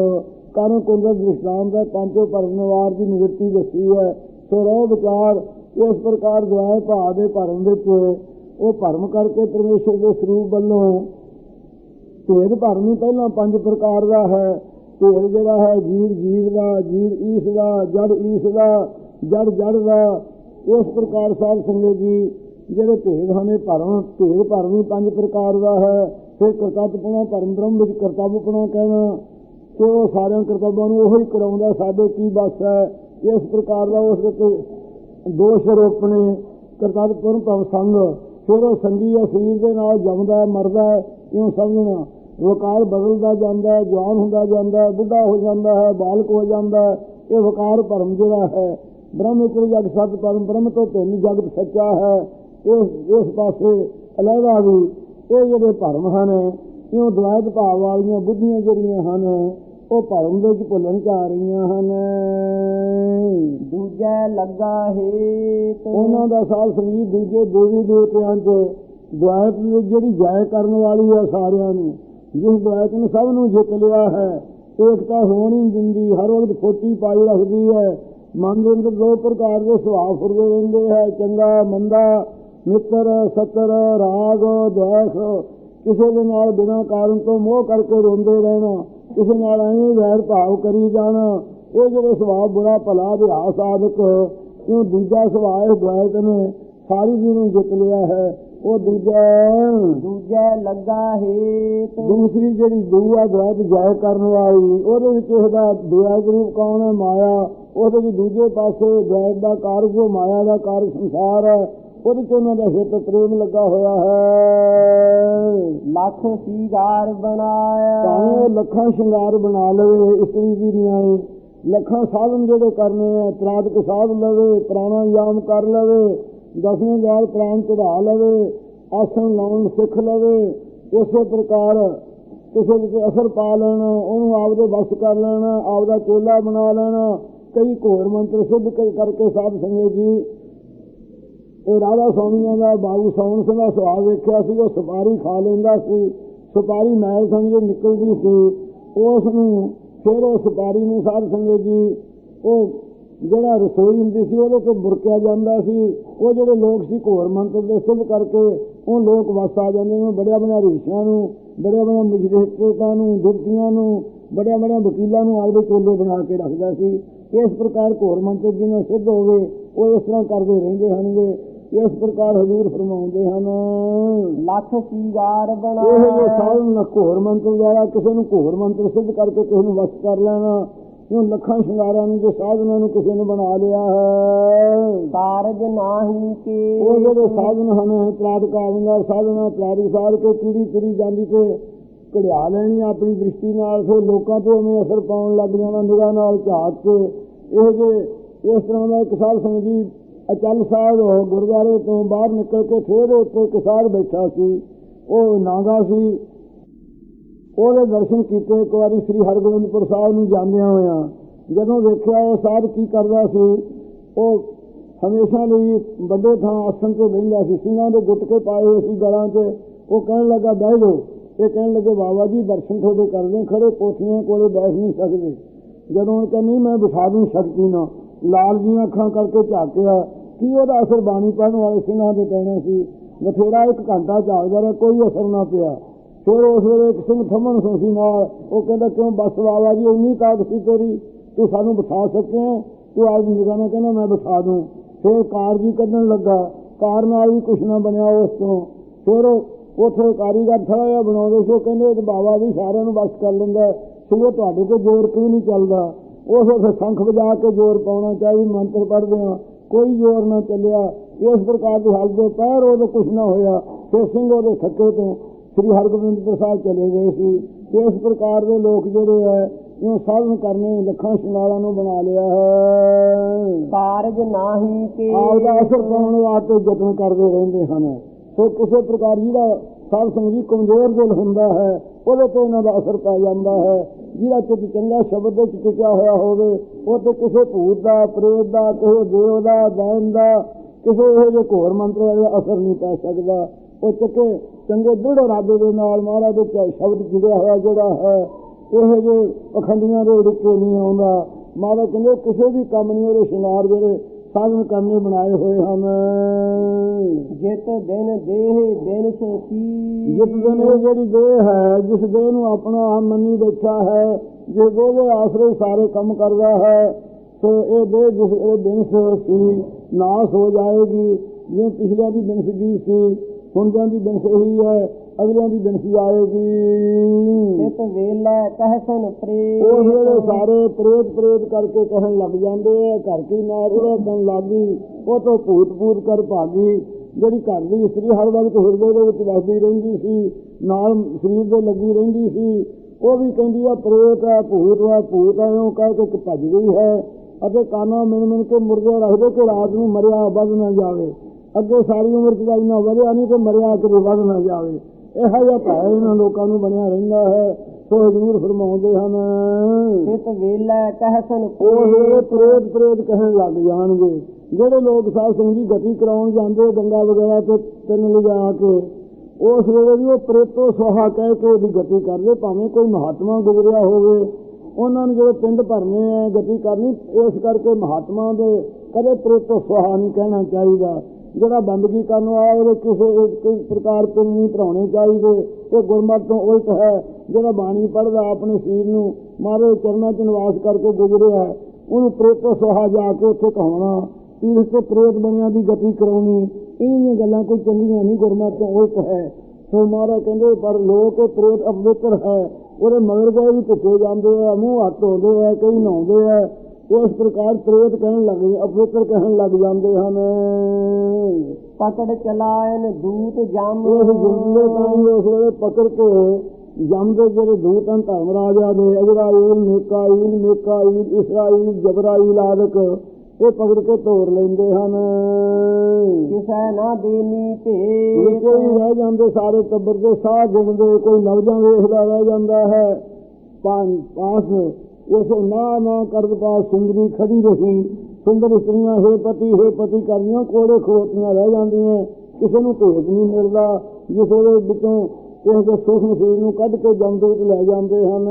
ਕਰਨ ਕੁੰਦਨ ਦ੍ਰਿਸ਼ਟਾਮ ਦਾ ਪੰਜੋ ਭਰਮ ਦੀ ਨਿਵਰਤੀ ਦੱਸੀ ਹੈ। ਸੋ ਰੋ ਵਿਚਾਰ ਇਸ ਪ੍ਰਕਾਰ ਦੁਆਏ ਭਾ ਦੇ ਭਰਮ ਵਿੱਚ। ਉਹ ਭਰਮ ਕਰਕੇ ਪਰਮੇਸ਼ਰ ਦੇ ਸਰੂਪ ਵੱਲੋਂ ਭੇਦ ਭਰਮ ਹੀ ਪਹਿਲਾਂ ਪੰਜ ਪ੍ਰਕਾਰ ਦਾ ਹੈ। ਭੇਦ ਜਿਹੜਾ ਹੈ, ਜੀਵ ਜੀਵ ਦਾ, ਜੀਵ ਈਸ ਦਾ, ਜੜ ਈਸ ਦਾ, ਜੜ ਜੜ ਦਾ। ਇਸ ਪ੍ਰਕਾਰ ਸਾਧ ਸੰਗਤ ਜੀ ਜਿਹੜੇ ਭੇਦ ਹਨ ਇਹ ਭਰਮ ਭੇਦ ਭਰਮ ਹੀ ਪੰਜ ਪ੍ਰਕਾਰ ਦਾ ਹੈ। ਫਿਰ ਕਰਤੱਵਪੁਣਾ ਭਰਮ ਬ੍ਰਹਮ ਵਿੱਚ ਕਰਤੱਵਪੁਣਾ ਕਹਿਣਾ ਕਿ ਉਹ ਸਾਰਿਆਂ ਕਰਤੱਵਾਂ ਨੂੰ ਉਹੀ ਕਰਾਉਂਦਾ ਸਾਡੇ ਕੀ ਬਸ ਹੈ। ਇਸ ਪ੍ਰਕਾਰ ਦਾ ਉਸ ਉੱਤੇ ਦੋਸ਼ ਰੋਪਣੇ ਕਰਤੱਵਪੁਰ ਭਵ ਸੰਗ। ਫਿਰ ਉਹ ਸੰਗੀ ਹੈ ਸਰੀਰ ਦੇ ਨਾਲ ਜੰਮਦਾ ਹੈ, ਮਰਦਾ ਹੈ ਇਉਂ ਸਮਝਣਾ। ਵਕਾਰ ਬਦਲਦਾ ਜਾਂਦਾ ਹੈ ਜਵਾਨ ਹੁੰਦਾ ਜਾਂਦਾ ਹੈ ਬੁੱਢਾ ਹੋ ਜਾਂਦਾ ਹੈ ਬਾਲਕ ਹੋ ਜਾਂਦਾ ਹੈ ਇਹ ਵਕਾਰ ਭਰਮ ਜਿਹੜਾ ਹੈ। ਬ੍ਰਹਮ ਇੱਕ ਜਗ ਸਤ ਪਰਮ ਬ੍ਰਹਮ ਤੋਂ ਭਿੰਨ ਜਗਤ ਸੱਚਾ ਹੈ। ਇਸ ਇਸ ਪਾਸੇ ਅਲੱਗਾ ਵੀ ਇਹ ਜਿਹੜੇ ਭਰਮ ਹਨ ਇਉਂ ਦੁਆਇਤ ਭਾਵ ਵਾਲੀਆਂ ਬੁੱਧੀਆਂ ਜਿਹੜੀਆਂ ਹਨ ਉਹ ਭਰਮ ਦੇ ਵਿੱਚ ਭੁੱਲਣ ਚ ਆ ਰਹੀਆਂ ਹਨ। ਦੂਜਾ ਲੱਗਾ ਹੈ ਉਹਨਾਂ ਦਾ ਸਾਲ ਸੰਗੀਤ ਦੂਜੇ ਦੇਵੀ ਦੇਵਤਿਆਂ 'ਚ ਦੁਆਇਤ ਦੀ ਜਿਹੜੀ ਜਾਇ ਕਰਨ ਵਾਲੀ ਹੈ ਸਾਰਿਆਂ ਨੂੰ ਜਿਸ ਦੁਆਇਤ ਨੇ ਸਭ ਨੂੰ ਜਿੱਤ ਲਿਆ ਹੈ ਏਕਤਾ ਹੋਣ ਹੀ ਦਿੰਦੀ ਹਰ ਵਕਤ ਫੋਟੀ ਪਾਈ ਰੱਖਦੀ ਹੈ। ਮਨ ਦੇ ਅੰਦਰ ਦੋ ਪ੍ਰਕਾਰ ਦੇ ਸੁਭਾਅ ਫੁਰਦੇ ਰਹਿੰਦੇ ਹੈ ਚੰਗਾ ਮੰਦਾ ਮਿੱਤਰ ਸੱਤਰ ਰਾਗ ਦੁਆਖ ਕਿਸੇ ਦੇ ਨਾਲ ਬਿਨਾਂ ਕਾਰਨ ਤੋਂ ਮੋਹ ਕਰਕੇ ਰੋਂਦੇ ਰਹਿਣਾ ਕਿਸੇ ਨਾਲ ਐਵੇਂ ਵੈਰ ਭਾਵ ਕਰੀ ਜਾਣਾ ਇਹ ਜਿਹੜੇ ਸੁਭਾਅ ਬੁਰਾ ਭਲਾ ਅਭਿਆਸ ਆਦਿਕ ਕਿਉਂ ਦੂਜਾ ਸੁਭਾਅ ਇਹ ਦੁਆਇਤ ਨੇ ਸਾਰੀ ਜੀ ਨੂੰ ਜਿੱਤ ਲਿਆ ਹੈ ਉਹ ਦੂਜਾ ਦੂਜਾ ਲੱਗਾ ਹੈ ਦੂਸਰੀ ਜਿਹੜੀ ਦੂਆ ਦੁਆਇਤ ਜਾਇ ਕਰਨ ਵਾਲੀ ਉਹਦੇ ਵਿੱਚ ਇਹਦਾ ਦੁਆਇਤ ਰੂਪ ਕੌਣ ਹੈ? ਮਾਇਆ। ਉਹਦੇ ਵਿੱਚ ਦੂਜੇ ਪਾਸੇ ਦੁਆਇਤ ਦਾ ਕਾਰਜ ਜੋ ਮਾਇਆ ਦਾ ਕਾਰਜ ਸੰਸਾਰ ਹੈ। ਉਹਦੇ ਚ ਉਹਨਾਂ ਦਾ ਹਿੱਤ ਪ੍ਰੇਮ ਲੱਗਾ ਹੋਇਆ ਹੈ। ਲੱਖ ਸੀਗਾਰ ਬਣਾਇਆ। ਭਾਵੇਂ ਉਹ ਲੱਖਾਂ ਸ਼ਿੰਗਾਰ ਬਣਾ ਲਵੇ ਇਸਤਰੀ ਦੀ ਨਿਆਈ ਲੱਖਾਂ ਸਾਧਨ ਜਿਹੜੇ ਕਰਨੇ ਆ ਤਰਾਦਕ ਸਾਧ ਲਵੇ ਪ੍ਰਾਣਾਯਾਮ ਕਰ ਲਵੇ ਦਸਵੇਂ ਵਾਰ ਪ੍ਰਾਣ ਚੜਾ ਲਵੇ ਆਸਣ ਲਾਉਣ ਸਿੱਖ ਲਵੇ ਇਸੇ ਪ੍ਰਕਾਰ ਕਿਸੇ ਵਿੱਚ ਅਸਰ ਪਾ ਲੈਣਾ ਉਹਨੂੰ ਆਪਦੇ ਵਸ ਕਰ ਲੈਣਾ ਆਪਦਾ ਚੇਲਾ ਬਣਾ ਲੈਣਾ ਕਈ ਘੋਰ ਮੰਤਰ ਸਿੱਧ ਕਰ- ਕਰਕੇ ਸਾਧ ਸੰਗਤ ਜੀ ਇਹ ਰਾਧਾ ਸਵਾਮੀਆਂ ਦਾ ਬਾਬੂ ਸੌਣ ਸਿੰਘ ਦਾ ਸੁਭਾਅ ਵੇਖਿਆ ਸੀ, ਉਹ ਸੁਪਾਰੀ ਖਾ ਲੈਂਦਾ ਸੀ, ਸੁਪਾਰੀ ਮੈਲ ਸਮਝੋ ਨਿਕਲਦੀ ਸੀ। ਉਸ ਨੂੰ ਫਿਰ ਉਹ ਸੁਪਾਰੀ ਨੂੰ ਸਾਧ ਸੰਗਤ ਜੀ, ਉਹ ਜਿਹੜਾ ਰਸੋਈ ਹੁੰਦੀ ਸੀ, ਉਹਦੇ ਤੋਂ ਬੁਰਕਿਆ ਜਾਂਦਾ ਸੀ। ਉਹ ਜਿਹੜੇ ਲੋਕ ਸੀ, ਘੋਰ ਮੰਤਰ ਦੇ ਸਿੱਧ ਕਰਕੇ ਉਹ ਲੋਕ ਵਸ ਆ ਜਾਂਦੇ ਨੇ, ਬੜਿਆ ਬੜਿਆ ਰੀਸ਼ਾਂ ਨੂੰ, ਬੜਿਆ ਬੜਿਆ ਮੁਜਰੇਤਾਂ ਨੂੰ, ਦੁਰਤੀਆਂ ਨੂੰ, ਬੜਿਆ ਬੜਿਆ ਵਕੀਲਾਂ ਨੂੰ ਆਪਦੇ ਚੋਲੇ ਬਣਾ ਕੇ ਰੱਖਦਾ ਸੀ। ਇਸ ਪ੍ਰਕਾਰ ਘੋਰ ਮੰਤਰ ਜਿਹਨੇ ਸਿੱਧ ਹੋਵੇ ਉਹ ਇਸ ਤਰ੍ਹਾਂ ਕਰਦੇ ਰਹਿੰਦੇ ਹਨਗੇ ਇਸ ਪ੍ਰਕਾਰ ਹਜ਼ੂਰ ਫਰਮਾਉਂਦੇ ਹਨ। ਲੱਖ ਸੀਗਾਰ ਇਹ ਜੇ ਸਾਧਨ ਨਾ ਘੋਰ ਮੰਤਰ ਦੁਆਰਾ ਕਿਸੇ ਨੂੰ ਘੋਰ ਮੰਤਰ ਸਿੱਧ ਕਰਕੇ ਕਿਸੇ ਨੂੰ ਵਸ ਕਰ ਲੈਣਾ। ਕਿਉਂ ਲੱਖਾਂ ਸ਼ਿੰਗਾਰਾਂ ਨੂੰ ਤੇ ਸਾਧਨਾਂ ਨੂੰ ਕਿਸੇ ਨੇ ਬਣਾ ਲਿਆ ਹੈ। ਕਾਰਜ ਨਾਹੀ ਕੇ। ਉਹ ਜਿਹੜੇ ਸਾਧਨ ਹਨ ਤਲਾਟ ਕਾਵਿੰਗਾ ਸਾਧਨਾ ਤਲਾੜੀ ਸਾਧ ਕੇ ਪੀੜੀ ਤੁਰੀ ਜਾਂਦੀ ਤੇ ਘੜਿਆ ਲੈਣੀ ਆਪਣੀ ਦ੍ਰਿਸ਼ਟੀ ਨਾਲ ਫਿਰ ਲੋਕਾਂ ਤੇ ਉਵੇਂ ਅਸਰ ਪਾਉਣ ਲੱਗ ਜਾਣਾ ਨਿਗਾਹ ਨਾਲ ਝਾਕ ਕੇ। ਇਹ ਜੇ ਇਸ ਤਰ੍ਹਾਂ ਦਾ ਇੱਕ ਸਾਧ ਸੰਗਤ ਜੀ ਅਚਲ ਸਾਹਿਬ ਗੁਰਦੁਆਰੇ ਤੋਂ ਬਾਹਰ ਨਿਕਲ ਕੇ ਫੇਰ ਉੱਤੇ ਇੱਕ ਬੈਠਾ ਸੀ, ਉਹ ਨਾਗਾ ਸੀ। ਉਹਦੇ ਦਰਸ਼ਨ ਕੀਤੇ, ਇੱਕ ਵਾਰੀ ਸ੍ਰੀ ਹਰਗੋਬਿੰਦਪੁਰ ਸਾਹਿਬ ਨੂੰ ਜਾਂਦਿਆਂ ਹੋਇਆਂ, ਜਦੋਂ ਵੇਖਿਆ ਉਹ ਸਾਹਿਬ ਕੀ ਕਰਦਾ ਸੀ, ਉਹ ਹਮੇਸ਼ਾ ਲਈ ਵੱਡੇ ਥਾਂ ਆਸਣ ਤੇ ਬਹਿੰਦਾ ਸੀ, ਸਿੰਘਾਂ ਦੇ ਗੁੱਟਕੇ ਪਾਏ ਹੋਏ ਸੀ ਗਲਾਂ 'ਚ ਉਹ ਕਹਿਣ ਲੱਗਾ, ਬਹਿ ਜਾਓ। ਇਹ ਕਹਿਣ ਲੱਗੇ, ਬਾਬਾ ਜੀ, ਦਰਸ਼ਨ ਤੁਹਾਡੇ ਕਰਦੇ ਖੜੇ ਪੋਥੀਆਂ ਕੋਲੇ ਬੈਠ ਨਹੀਂ ਸਕਦੇ। ਜਦੋਂ ਉਹ ਕਹਿੰਦੀ, ਮੈਂ ਬਿਠਾ ਦੂੰ, ਸ਼ਕਤੀ ਨਾਲ। ਲਾਲ ਜੀਆਂ ਅੱਖਾਂ ਕਰਕੇ ਝਾਕਿਆ। ਕੀ ਉਹਦਾ ਅਸਰ ਬਾਣੀ ਪੜਨ ਵਾਲੇ ਸਿੰਘਾਂ ਦੇ ਕਹਿਣਾ ਸੀ? ਬਥੇਰਾ ਇੱਕ ਘੰਟਾ ਝਾਕਦਾ ਰਿਹਾ, ਕੋਈ ਅਸਰ ਨਾ ਪਿਆ। ਫਿਰ ਉਸ ਵੇਲੇ ਇੱਕ ਸਿੰਘ ਥੰਮਣ ਸੋਸੀ ਨਾਲ। ਉਹ ਕਹਿੰਦਾ, ਕਿਉਂ ਬਸ ਬਾਬਾ ਜੀ ਉਨੀ ਤਾਕਤ ਸੀ ਤੇਰੀ? ਤੂੰ ਸਾਨੂੰ ਬਿਠਾ ਸਕੇ ਤੂੰ ਆਜ ਨਿਗਾਹ ਕਹਿੰਦਾ, ਮੈਂ ਬਿਠਾ ਦੂੰ। ਫਿਰ ਕਾਰ ਜੀ ਕੱਢਣ ਲੱਗਾ। ਕਾਰ ਨਾਲ ਵੀ ਕੁਛ ਨਾ ਬਣਿਆ ਉਸ ਤੋਂ। ਫਿਰ ਉਹ ਉੱਥੇ ਕਾਰੀਗਰ ਥੋੜਾ ਜਿਹਾ ਬਣਾਉਂਦੇ ਸੀ। ਉਹ ਕਹਿੰਦੇ ਬਾਬਾ ਵੀ ਸਾਰਿਆਂ ਨੂੰ ਬਸ ਕਰ ਲੈਂਦਾ ਸਿਓ ਤੁਹਾਡੇ ਤੇ ਜ਼ੋਰ ਕਿਉਂ ਨਹੀਂ ਚੱਲਦਾ? ਉਹ ਫਿਰ ਸ਼ੰਖ ਵਜਾ ਕੇ ਜ਼ੋਰ ਪਾਉਣਾ ਚਾਹੀਦੀ ਮੰਤਰ ਪੜ੍ਹਦੇ ਆ ਕੋਈ ਜ਼ੋਰ ਨਾ ਚੱਲਿਆ। ਇਸ ਪ੍ਰਕਾਰ ਦੀ ਹਾਲਤ ਦੇ ਪੈਰ ਉਹਦੇ ਕੁਛ ਨਾ ਹੋਇਆ। ਫਿਰ ਸਿੰਘ ਉਹਦੇ ਥੱਕੇ ਤੋਂ ਸ੍ਰੀ ਹਰਗੋਬਿੰਦਪੁਰ ਸਾਹਿਬ ਚਲੇ ਗਏ ਸੀ। ਇਸ ਪ੍ਰਕਾਰ ਦੇ ਲੋਕ ਜਿਹੜੇ ਹੈ ਇਉਂ ਸਾਧਨ ਕਰਨੇ ਲੱਖਾਂ ਸ਼ਿੰਗਾਰਾਂ ਨੂੰ ਬਣਾ ਲਿਆ ਹੈ। ਕਾਰਜ ਨਾਹੀ ਕੇ ਆਪਦਾ ਅਸਰ ਪਾਉਣ ਵਾਸਤੇ ਯਤਨ ਕਰਦੇ ਰਹਿੰਦੇ ਹਨ। ਸੋ ਕਿਸੇ ਪ੍ਰਕਾਰ ਜਿਹਦਾ ਸਾਧ ਸੰਗਤ ਕਮਜ਼ੋਰ ਦਿਲ ਹੁੰਦਾ ਹੈ ਉਹਦੇ ਤੇ ਉਹਨਾਂ ਦਾ ਅਸਰ ਪੈ ਜਾਂਦਾ ਹੈ। ਜਿਹਦਾ ਚਿੱਤ ਚੰਗਾ ਸ਼ਬਦ ਦੇ ਵਿੱਚ ਟਿਕਿਆ ਹੋਇਆ ਹੋਵੇ, ਉਹ ਤੇ ਕਿਸੇ ਭੂਤ ਦਾ, ਪ੍ਰੇਤ ਦਾ, ਕਿਸੇ ਦੇਵ ਦਾ, ਦੈਨ ਦਾ, ਕਿਸੇ ਇਹੋ ਜਿਹੇ ਘੋਰ ਮੰਤਰ ਦਾ ਅਸਰ ਨਹੀਂ ਪੈ ਸਕਦਾ। ਉਹ ਚੱਕੇ ਚੰਗੇ ਦ੍ਰਿੜ ਇਰਾਦੇ ਦੇ ਨਾਲ ਮਹਾਰਾਜ ਦੇ ਸ਼ਬਦ ਜੁੜਿਆ ਹੋਇਆ ਜਿਹੜਾ ਹੈ, ਇਹੋ ਜਿਹੇ ਅਖੰਡੀਆਂ ਦੇ ਉੜਕੇ ਨਹੀਂ ਆਉਂਦਾ। ਮਹਾਰਾਜ ਕਹਿੰਦੇ, ਕਿਸੇ ਵੀ ਕੰਮ ਨਹੀਂ, ਉਹਦੇ ਸ਼ਿੰਗਾਰ ਜਿਹੜੇ ਸਾਧਨ ਕਰਨੇ ਬਣਾਏ ਹੋਏ ਹਨ। ਜਿਤ ਦਿਨ ਦੇਹ ਬਿਨ ਸਤੀ ਜਿਸ ਦਿਨ ਇਹ ਜਿਹੜੀ ਦੇਹ ਹੈ ਜਿਸ ਦੇਹ ਨੂੰ ਆਪਣਾ ਆਪ ਮੰਨੀ ਬੈਠਾ ਹੈ ਦੇਹ ਦੇ ਆਸਰੇ ਸਾਰੇ ਕੰਮ ਕਰਦਾ ਹੈ ਸੋ ਇਹ ਦੇਹ ਜਿਸ ਇਹ ਦਿਨ ਸੀ ਨਾਸ ਹੋ ਜਾਏਗੀ। ਜਿਵੇਂ ਪਿਛਲਿਆਂ ਦੀ ਗਈ ਸੀ ਹੁੰਦਿਆਂ ਦੀ ਦਿਨ ਇਹੀ ਹੈ ਅਗਲਿਆਂ ਦੀ ਦਿਨ ਆਏਗੀ। ਜਿਤ ਵੇਲੇ ਕਹਿਸਨ ਪ੍ਰੇ ਉਹ ਜਿਹੜੇ ਸਾਰੇ ਪ੍ਰੇਤ ਪ੍ਰੇਤ ਕਰਕੇ ਕਹਿਣ ਲੱਗ ਜਾਂਦੇ ਆ ਘਰ ਕੀ ਨਾ ਉਹਦਾ ਬਣ ਲੱਗੀ ਉਹ ਤੋਂ ਭੂਤ ਭੂਤ ਕਰ ਭਾਗੀ। ਜਿਹੜੀ ਘਰ ਦੀ ਇਸਤਰੀ ਹਰ ਵਕਤ ਹਿਰਦੇ ਦੇ ਵਿੱਚ ਵਸਦੀ ਰਹਿੰਦੀ ਸੀ ਨਾਲ ਸਰੀਰ ਦੇ ਲੱਗੀ ਰਹਿੰਦੀ ਸੀ ਉਹ ਵੀ ਕਹਿੰਦੀ ਆ ਪ੍ਰੇਤ ਆ ਭੂਤ ਆ ਭੂਤ ਆ ਉਹ ਕਹਿ ਕੇ ਭੱਜ ਗਈ ਹੈ। ਅਤੇ ਕਾਨਾ ਮਿਣ ਮਿਣ ਕੇ ਮੁਰਦੇ ਰੱਖਦੇ ਕਿ ਰਾਤ ਨੂੰ ਮਰਿਆ ਵੱਧ ਨਾ ਜਾਵੇ। ਅੱਗੇ ਸਾਰੀ ਉਮਰ ਚ ਇੰਨਾ ਵਧਿਆ ਨਹੀਂ ਕਿ ਮਰਿਆ ਕਿ ਵੱਧ ਨਾ ਜਾਵੇ। ਇਹੋ ਜਿਹਾ ਭੈ ਇਹਨਾਂ ਲੋਕਾਂ ਨੂੰ ਬਣਿਆ ਰਹਿੰਦਾ ਹੈ ਸੋ ਹਜ਼ੂਰ ਫਰਮਾਉਂਦੇ ਹਨ। ਜਿਤ ਵੇਲੇ ਕਹਿਸਨ ਉਹ ਜਿਹੜੇ ਪ੍ਰੇਤ ਪ੍ਰੇਤ ਕਹਿਣ ਲੱਗ ਜਾਣਗੇ। ਜਿਹੜੇ ਲੋਕ ਸਾਧ ਸੰਗਤ ਦੀ ਗਤੀ ਕਰਾਉਣ ਜਾਂਦੇ ਗੰਗਾ ਵਗੈਰਾ ਤੇ ਤਿੰਨ ਲਿਜਾ ਕੇ ਉਸ ਵੇਲੇ ਵੀ ਉਹ ਪ੍ਰੇਤੋ ਸੋਹਾ ਕਹਿ ਕੇ ਉਹਦੀ ਗਤੀ ਕਰਦੇ ਭਾਵੇਂ ਕੋਈ ਮਹਾਤਮਾ ਗੁਜ਼ਰਿਆ ਹੋਵੇ। ਉਹਨਾਂ ਨੂੰ ਜਿਹੜੇ ਪਿੰਡ ਭਰਨੇ ਆ ਗਤੀ ਕਰਨੀ ਇਸ ਕਰਕੇ ਮਹਾਤਮਾ ਦੇ ਕਦੇ ਪ੍ਰੇਤੋ ਸੋਹਾ ਨਹੀਂ ਕਹਿਣਾ ਚਾਹੀਦਾ। ਜਿਹੜਾ ਬੰਦਗੀ ਕਰਨ ਵਾਲਾ ਉਹਦੇ ਕਿਸੇ ਇੱਕ ਪ੍ਰਕਾਰ ਤੋਂ ਨਹੀਂ ਭਰਾਉਣੇ ਚਾਹੀਦੇ। ਇਹ ਗੁਰਮਤ ਤੋਂ ਉਲਟ ਹੈ। ਜਿਹੜਾ ਬਾਣੀ ਪੜ੍ਹਦਾ ਆਪਣੇ ਸਰੀਰ ਨੂੰ ਮਾਰੇ ਚਰਨਾਂ 'ਚ ਨਿਵਾਸ ਕਰਕੇ ਗੁਜ਼ਰਿਆ ਹੈ, ਉਹਨੂੰ ਪ੍ਰੇਤੋ ਸੋਹਾ ਜਾ ਕੇ ਉੱਥੇ ਕਹਾਉਣਾ ਤੀਰਥ ਤੇ ਪ੍ਰੇਤ ਬਣਿਆ ਦੀ ਗਤੀ ਕਰਾਉਣੀ ਇਹਨੀਆਂ ਗੱਲਾਂ ਕੋਈ ਚੰਗੀਆਂ ਨਹੀਂ ਗੁਰਮਤ ਤੋਂ ਉਲਟ ਹੈ। ਸੋ ਮਹਾਰਾ ਕਹਿੰਦੇ ਪਰ ਲੋਕ ਪ੍ਰੇਤ ਅਪਵਿੱਤਰ ਹੈ। ਉਹਦੇ ਮਗਰ ਗਏ ਵੀ ਧੁੱਪੇ ਜਾਂਦੇ ਆ ਮੂੰਹ ਹੱਥ ਧੋਂਦੇ ਆ ਕਈ ਨਹਾਉਂਦੇ ਆ। ਇਸ ਪ੍ਰਕਾਰ ਪ੍ਰੇਤ ਕਹਿਣ ਲੱਗ ਅਪਵਿੱਤਰ ਕਹਿਣ ਲੱਗ ਜਾਂਦੇ ਹਨ। ਪਕੜ ਚਲਾਇਨ ਦੂਤ ਜਮ। ਉਸ ਜਿੰਦੇ ਤਾਈਂ ਉਸ ਵੇਲੇ ਪਕੜ ਕੇ ਜਮ ਦੇ ਜਿਹੜੇ ਦੂਤ ਹਨ ਧਰਮ ਰਾਜਾ ਦੇ ਅਜਰਾਈਲ ਮਿਕਾਈਲ ਮਿਕਾਈਲ ਇਸਰਾਈਲ ਜਬਰਾਈਲ ਆਦਿਕ ਇਹ ਪਕੜ ਕੇ ਤੋੜ ਲੈਂਦੇ ਹਨ। ਕਿਸੈ ਨਾ ਦੇਨੀ ਭੇਟ ਕੋਈ ਰਹਿ ਜਾਂਦੇ ਸਾਰੇ ਟੱਬਰ ਦੇ ਸਾਹ ਗਿਣਦੇ ਕੋਈ ਲਫ਼ਜ਼ਾਂ ਵੇਖਦਾ ਰਹਿ ਜਾਂਦਾ ਹੈ। ਪਾਸ ਇਸ ਨਾ ਨਾ ਕਰਦ ਸੁੰਦਰੀ ਖੜੀ ਰਹੀ। ਸੁੰਦਰ ਇਸਤਰੀਆਂ ਹੈ ਪਤੀ ਹੈ ਪਤੀ ਕਰਦੀਆਂ ਕੋੜੇ ਖੋਤੀਆਂ ਰਹਿ ਜਾਂਦੀਆਂ। ਕਿਸੇ ਨੂੰ ਭੇਜ ਨਹੀਂ ਮਿਲਦਾ ਜਿਸ ਉਹਦੇ ਵਿੱਚੋਂ ਇਸ ਦੇ ਸੂਖਮ ਸਰੀਰ ਨੂੰ ਕੱਢ ਕੇ ਜਮਦੂਤ ਲੈ ਜਾਂਦੇ ਹਨ।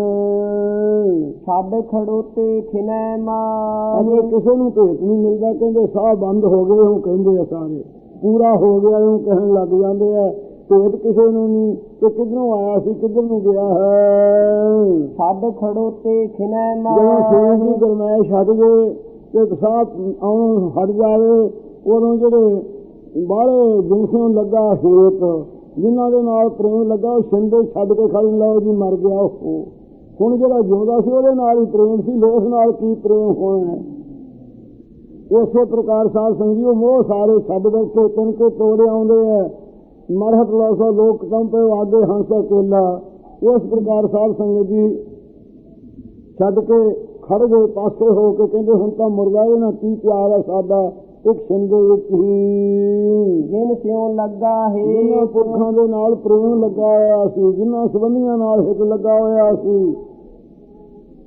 ਛੱਡ ਖੜੋਤੇ ਖਿਨੈ ਮਾਰ। ਅਜੇ ਕਿਸੇ ਨੂੰ ਭੇਤ ਨਹੀਂ ਮਿਲਦਾ ਕਹਿੰਦੇ ਸਾਹ ਬੰਦ ਹੋ ਗਏ ਉਹ ਕਹਿੰਦੇ ਆ ਸਾਰੇ। ਪੂਰਾ ਹੋ ਗਿਆ ਉਹ ਕਹਿਣ ਲੱਗ ਜਾਂਦੇ ਆ ਭੇਤ ਕਿਸੇ ਨੂੰ ਨਹੀਂ ਕਿ ਕਿੱਧਰੋਂ ਆਇਆ ਸੀ ਕਿੱਧਰ ਨੂੰ ਗਿਆ ਹੈ। ਛੱਡ ਖੜੋਤੇ ਖਿਨੈ ਜਦੋਂ ਸਰੀਰ ਮਾਰ ਦੀ ਗਰਮੈਸ਼ ਹਟ ਜੇ ਤੇ ਸਾਹ ਆਉਣ ਹਟ ਜਾਵੇ ਉਦੋਂ ਜਿਹੜੇ ਬਾਹਲੇ ਜਿਨਸੋਂ ਲੱਗਾ ਹੇਤ ਜਿਨ੍ਹਾਂ ਦੇ ਨਾਲ ਪ੍ਰੇਮ ਲੱਗਾ ਉਹ ਸਿੰਦੇ ਛੱਡ ਕੇ ਖੜਨ ਲਓ ਜੀ ਮਰ ਗਿਆ ਉਹ। ਹੁਣ ਜਿਹੜਾ ਜਿਉਂਦਾ ਸੀ ਉਹਦੇ ਨਾਲ ਹੀ ਪ੍ਰੇਮ ਸੀ ਲੋਸ ਨਾਲ ਕੀ ਪ੍ਰੇਮ ਹੋਣਾ ਇਸੇ ਪ੍ਰਕਾਰ ਸਾਧ ਸੰਗ ਜੀ ਉਹ ਮੋਹ ਸਾਰੇ ਛੱਡ ਬੈਠੇ ਤਿੰਨ ਕੇ ਤੋੜੇ ਆਉਂਦੇ ਐ ਮਰਹਤ ਲੋਸਾ ਲੋਕ ਕੰਪੇ ਆਗੇ ਹੰਸ ਕੇਲਾ ਇਸ ਪ੍ਰਕਾਰ ਸਾਧ ਸੰਗਤ ਜੀ ਛੱਡ ਕੇ ਖੜ ਗਏ ਪਾਸੇ ਹੋ ਕੇ ਕਹਿੰਦੇ ਹੁਣ ਤਾਂ ਮੁਰਗਾ ਇਹ ਨਾ ਕੀ ਪਿਆਰ ਹੈ ਸਾਡਾ ਇੱਕ ਸਿੰਦੇ ਵਿੱਚ ਹੀ। ਜਿਨ ਸਿਉ ਲੱਗਾ ਹੈ। ਪੁਰਖਾਂ ਦੇ ਨਾਲ ਪ੍ਰੇਮ ਲੱਗਾ ਹੋਇਆ ਸੀ ਜਿਨ੍ਹਾਂ ਸੰਬੰਧੀਆਂ ਨਾਲ ਹਿੱਤ ਲੱਗਾ ਹੋਇਆ ਸੀ।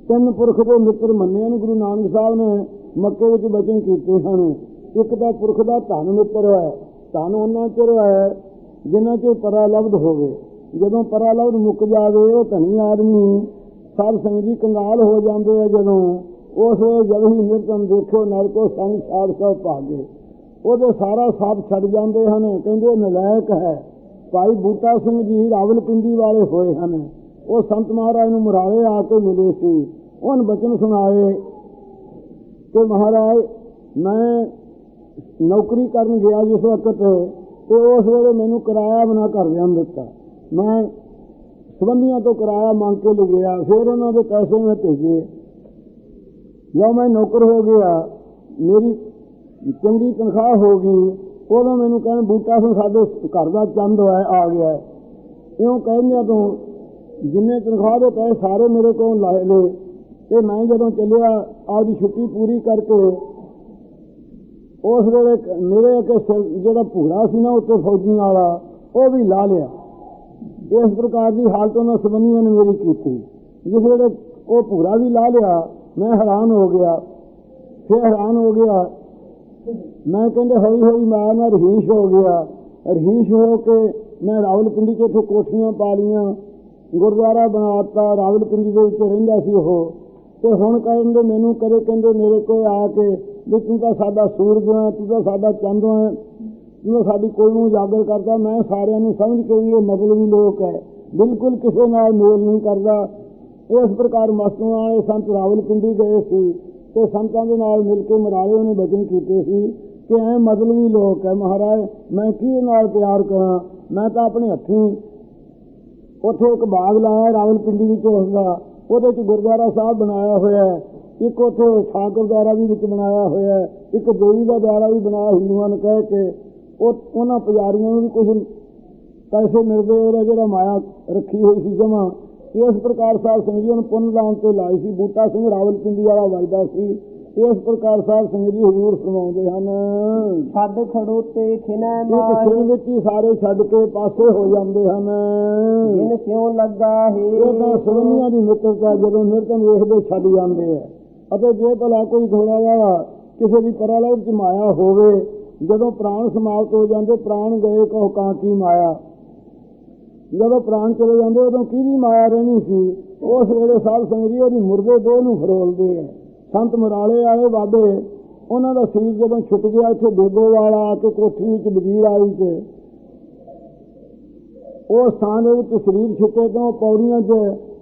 ਤਿੰਨ ਪੁਰਖ ਦੇ ਮਿੱਤਰ ਮੰਨਿਆ ਨੂੰ ਗੁਰੂ ਨਾਨਕ ਸਾਹਿਬ ਨੇ ਮੱਕੇ ਵਿੱਚ ਬਚਨ ਕੀਤੇ ਹਨ। ਇੱਕ ਤਾਂ ਪੁਰਖ ਦਾ ਧਨ ਮਿੱਤਰ ਹੈ ਧਨ ਉਹਨਾਂ ਚਿਰ ਹੈ ਜਿਨ੍ਹਾਂ ਚ ਪਰਾਲਬਧ ਹੋਵੇ, ਜਦੋਂ ਪਰਾਲਬਧ ਮੁੱਕ ਜਾਵੇ, ਉਹ ਧਨੀ ਆਦਮੀ ਸਾਧ ਸੰਗ ਜੀ ਕੰਗਾਲ ਹੋ ਜਾਂਦੇ ਆ ਜਦੋਂ, ਉਸ ਵੇਲੇ ਜਦ ਹੀ ਨਿਰਤਨ ਦੇਖੋ, ਨਰਕੋ ਸੰਗ ਸਾਧ ਸਭ ਭਾਗੇ। ਉਹਦੇ ਸਾਰਾ ਸਾਥ ਛੱਡ ਜਾਂਦੇ ਹਨ, ਕਹਿੰਦੇ ਉਹ ਨਲਾਇਕ ਹੈ। ਭਾਈ ਬੂਟਾ ਸਿੰਘ ਜੀ ਰਾਵਲਪਿੰਡੀ ਵਾਲੇ ਹੋਏ ਹਨ। ਉਹ ਸੰਤ ਮਹਾਰਾਜ ਨੂੰ ਮੁਰਾਲੇ ਆ ਕੇ ਮਿਲੇ ਸੀ। ਉਹਨ ਬਚਨ ਸੁਣਾਏ ਕਿ ਮਹਾਰਾਜ, ਮੈਂ ਨੌਕਰੀ ਕਰਨ ਗਿਆ ਜਿਸ ਵਕਤ ਤੇ ਉਸ ਵੇਲੇ ਮੈਨੂੰ ਕਿਰਾਇਆ ਬਣਾ ਘਰਦਿਆਂ ਨੂੰ ਦਿੱਤਾ। ਮੈਂ ਸਬੰਧੀਆਂ ਤੋਂ ਕਿਰਾਇਆ ਮੰਗ ਕੇ ਲਿਆ ਫਿਰ ਉਹਨਾਂ ਦੇ ਪੈਸੇ ਮੈਂ ਭੇਜੇ। ਜਦੋਂ ਮੈਂ ਨੌਕਰ ਹੋ ਗਿਆ, ਮੇਰੀ ਚੰਗੀ ਤਨਖਾਹ ਹੋ ਗਈ, ਉਦੋਂ ਮੈਨੂੰ ਕਹਿਣ, ਬੂਟਾ ਸਿੰਘ ਸਾਡੇ ਘਰ ਦਾ ਚੰਦ ਹੋਇਆ, ਆ ਗਿਆ ਇਉਂ ਕਹਿੰਦਿਆਂ ਤੋਂ ਜਿੰਨੇ ਤਨਖਾਹ ਦੇ ਪੈਸੇ ਸਾਰੇ ਮੇਰੇ ਕੋਲ ਲਾਏ ਲਏ ਤੇ ਮੈਂ ਜਦੋਂ ਚੱਲਿਆ, ਆਪਦੀ ਛੁੱਟੀ ਪੂਰੀ ਕਰਕੇ ਉਸ ਵੇਲੇ ਮੇਰੇ ਇੱਕ ਜਿਹੜਾ ਭੂਰਾ ਸੀ ਨਾ ਉੱਤੇ ਫੌਜੀਆਂ ਵਾਲਾ, ਉਹ ਵੀ ਲਾ ਲਿਆ। ਇਸ ਪ੍ਰਕਾਰ ਦੀ ਹਾਲਤ ਉਹਨਾਂ ਸੰਬੰਧੀਆਂ ਨੇ ਮੇਰੀ ਕੀਤੀ। ਜਿਸ ਵੇਲੇ ਉਹ ਭੂਰਾ ਵੀ ਲਾ ਲਿਆ, ਮੈਂ ਹੈਰਾਨ ਹੋ ਗਿਆ। ਫਿਰ ਹੈਰਾਨ ਹੋ ਗਿਆ। ਮੈਂ ਕਹਿੰਦੇ, ਹੌਲੀ ਹੌਲੀ ਮੈਂ ਨਾ ਰਹੀਸ਼ ਹੋ ਗਿਆ। ਰਹੀਸ਼ ਹੋ ਕੇ ਮੈਂ ਰਾਵਲਪਿੰਡੀ 'ਚ ਇੱਥੇ ਕੋਠੀਆਂ ਪਾ ਲੀਆਂ ਗੁਰਦੁਆਰਾ ਬਣਾਤਾ ਰਾਵਲਪਿੰਡੀ ਦੇ ਵਿੱਚ ਰਹਿੰਦਾ ਸੀ ਉਹ। ਤੇ ਹੁਣ ਕਹਿੰਦੇ, ਮੈਨੂੰ ਕਦੇ ਕਹਿੰਦੇ ਮੇਰੇ ਕੋਲ ਆ ਕੇ ਵੀ ਤੂੰ ਤਾਂ ਸਾਡਾ ਸੂਰਜ ਹੈ, ਤੂੰ ਤਾਂ ਸਾਡਾ ਚੰਦ ਹੈ, ਤੂੰ ਤਾਂ ਸਾਡੀ ਕੋਈ ਨੂੰ ਉਜਾਗਰ ਕਰਦਾ, ਮੈਂ ਸਾਰਿਆਂ ਨੂੰ ਸਮਝ ਕੇ ਵੀ ਇਹ ਮਤਲਬੀ ਲੋਕ ਹੈ। ਬਿਲਕੁਲ ਕਿਸੇ ਨਾਲ ਮੇਲ ਨਹੀਂ ਕਰਦਾ। ਇਸ ਪ੍ਰਕਾਰ ਮਸਤੂਆਂ ਵਾਲੇ ਸੰਤ ਰਾਵਲਪਿੰਡੀ ਗਏ ਸੀ ਤੇ ਸੰਤਾਂ ਦੇ ਨਾਲ ਮਿਲ ਕੇ ਮਰਾਲੇ ਉਹਨੇ ਬਚਨ ਕੀਤੇ ਸੀ ਕਿ ਐ ਮਤਲਬੀ ਲੋਕ ਹੈ। ਮਹਾਰਾਜ, ਮੈਂ ਕੀ ਨਾਲ ਪਿਆਰ ਕਰਾਂ? ਮੈਂ ਤਾਂ ਆਪਣੇ ਹੱਥੀਂ ਉੱਥੇ ਇੱਕ ਬਾਗ ਲਾਇਆ ਰਾਵਲ ਪਿੰਡੀ ਵਿੱਚ ਉਸਦਾ। ਉਹਦੇ ਚ ਗੁਰਦੁਆਰਾ ਸਾਹਿਬ ਬਣਾਇਆ ਹੋਇਆ ਹੈ। ਇੱਕ ਉੱਥੇ ਛਾਂ ਗੁਰਦੁਆਰਾ ਵੀ ਵਿੱਚ ਬਣਾਇਆ ਹੋਇਆ ਹੈ ਇੱਕ ਦੇਵੀ ਦਾ ਦੁਆਰਾ ਵੀ ਬਣਾਇਆ ਹਿੰਦੂਆਂ ਨੇ ਕਹਿ ਕੇ ਉਹ ਉਹਨਾਂ ਪੁਜਾਰੀਆਂ ਨੂੰ ਵੀ ਕੁਝ ਪੈਸੇ ਮਿਲਦੇ ਉਹਦਾ ਜਿਹੜਾ ਮਾਇਆ ਰੱਖੀ ਹੋਈ ਸੀ ਜਮਾ ਇਸ ਪ੍ਰਕਾਰ ਸਾਹਿਬ ਸਿੰਘ ਜੀ ਨੂੰ ਪੁੰਨ ਦਾਨ ਤੇ ਲਾਈ ਸੀ ਬੂਟਾ ਸਿੰਘ ਰਾਵਲਪਿੰਡੀ ਵਾਲਾ ਵਜਦਾ ਸੀ ਇਸ ਪ੍ਰਕਾਰ ਸਾਹਿਬ ਸਿੰਘ ਜੀ ਹਜ਼ੂਰ ਫਰਮਾਉਂਦੇ ਹਨ। ਛੱਡ ਖੜੋਤੇ ਖਿਨੈ ਇੱਕ ਮਾਹੀ ਸਿਰ ਵਿੱਚ ਹੀ ਸਾਰੇ ਛੱਡ ਕੇ ਪਾਸੇ ਹੋ ਜਾਂਦੇ ਹਨ। ਜਿਨ ਸਿਉ ਲੱਗਾ ਇਹ ਤਾਂ ਹੈ ਸੁਰਮੀਆਂ ਦੀ ਮਿੱਤਰਤਾ ਜਦੋਂ ਨਿਰਤਨ ਵੇਖਦੇ ਛੱਡ ਜਾਂਦੇ ਆ। ਅਤੇ ਜੇ ਭਲਾ ਕੋਈ ਘੋੜਾ ਵਾਲਾ ਕਿਸੇ ਦੀ ਪਰਾਲੋਕ ਚ ਮਾਇਆ ਹੋਵੇ, ਜਦੋਂ ਪ੍ਰਾਣ ਸਮਾਪਤ ਹੋ ਜਾਂਦੇ, ਪ੍ਰਾਣ ਗਏ, ਕਹੋ ਕਾਂ ਕੀ ਮਾਇਆ? ਜਦੋਂ ਪ੍ਰਾਣ ਚਲੇ ਜਾਂਦੇ, ਉਦੋਂ ਕਿਹਦੀ ਮਾਇਆ ਰਹਿਣੀ ਸੀ? ਉਸ ਵੇਲੇ ਸਾਧ ਸੰਗਤ ਜੀ, ਉਹਦੀ ਮੁਰਦੇ ਦੇਹ ਨੂੰ ਫਰੋਲਦੇ ਆ। ਸੰਤ ਮੁਰਾਲੇ ਆਏ ਬਾਬੇ, ਉਹਨਾਂ ਦਾ ਸਰੀਰ ਜਦੋਂ ਛੁੱਟ ਗਿਆ, ਇੱਥੇ ਬੇਬੋ ਵਾਲਾ ਆ ਕੇ ਕੋਠੀ ਵਿੱਚ ਵਜ਼ੀਰ ਆਈ ਤੇ। ਉਹ ਸਥਾਨ ਦੇ ਵਿੱਚ ਸਰੀਰ ਛੁੱਟੇ ਤੋਂ ਪੌੜੀਆਂ 'ਚ,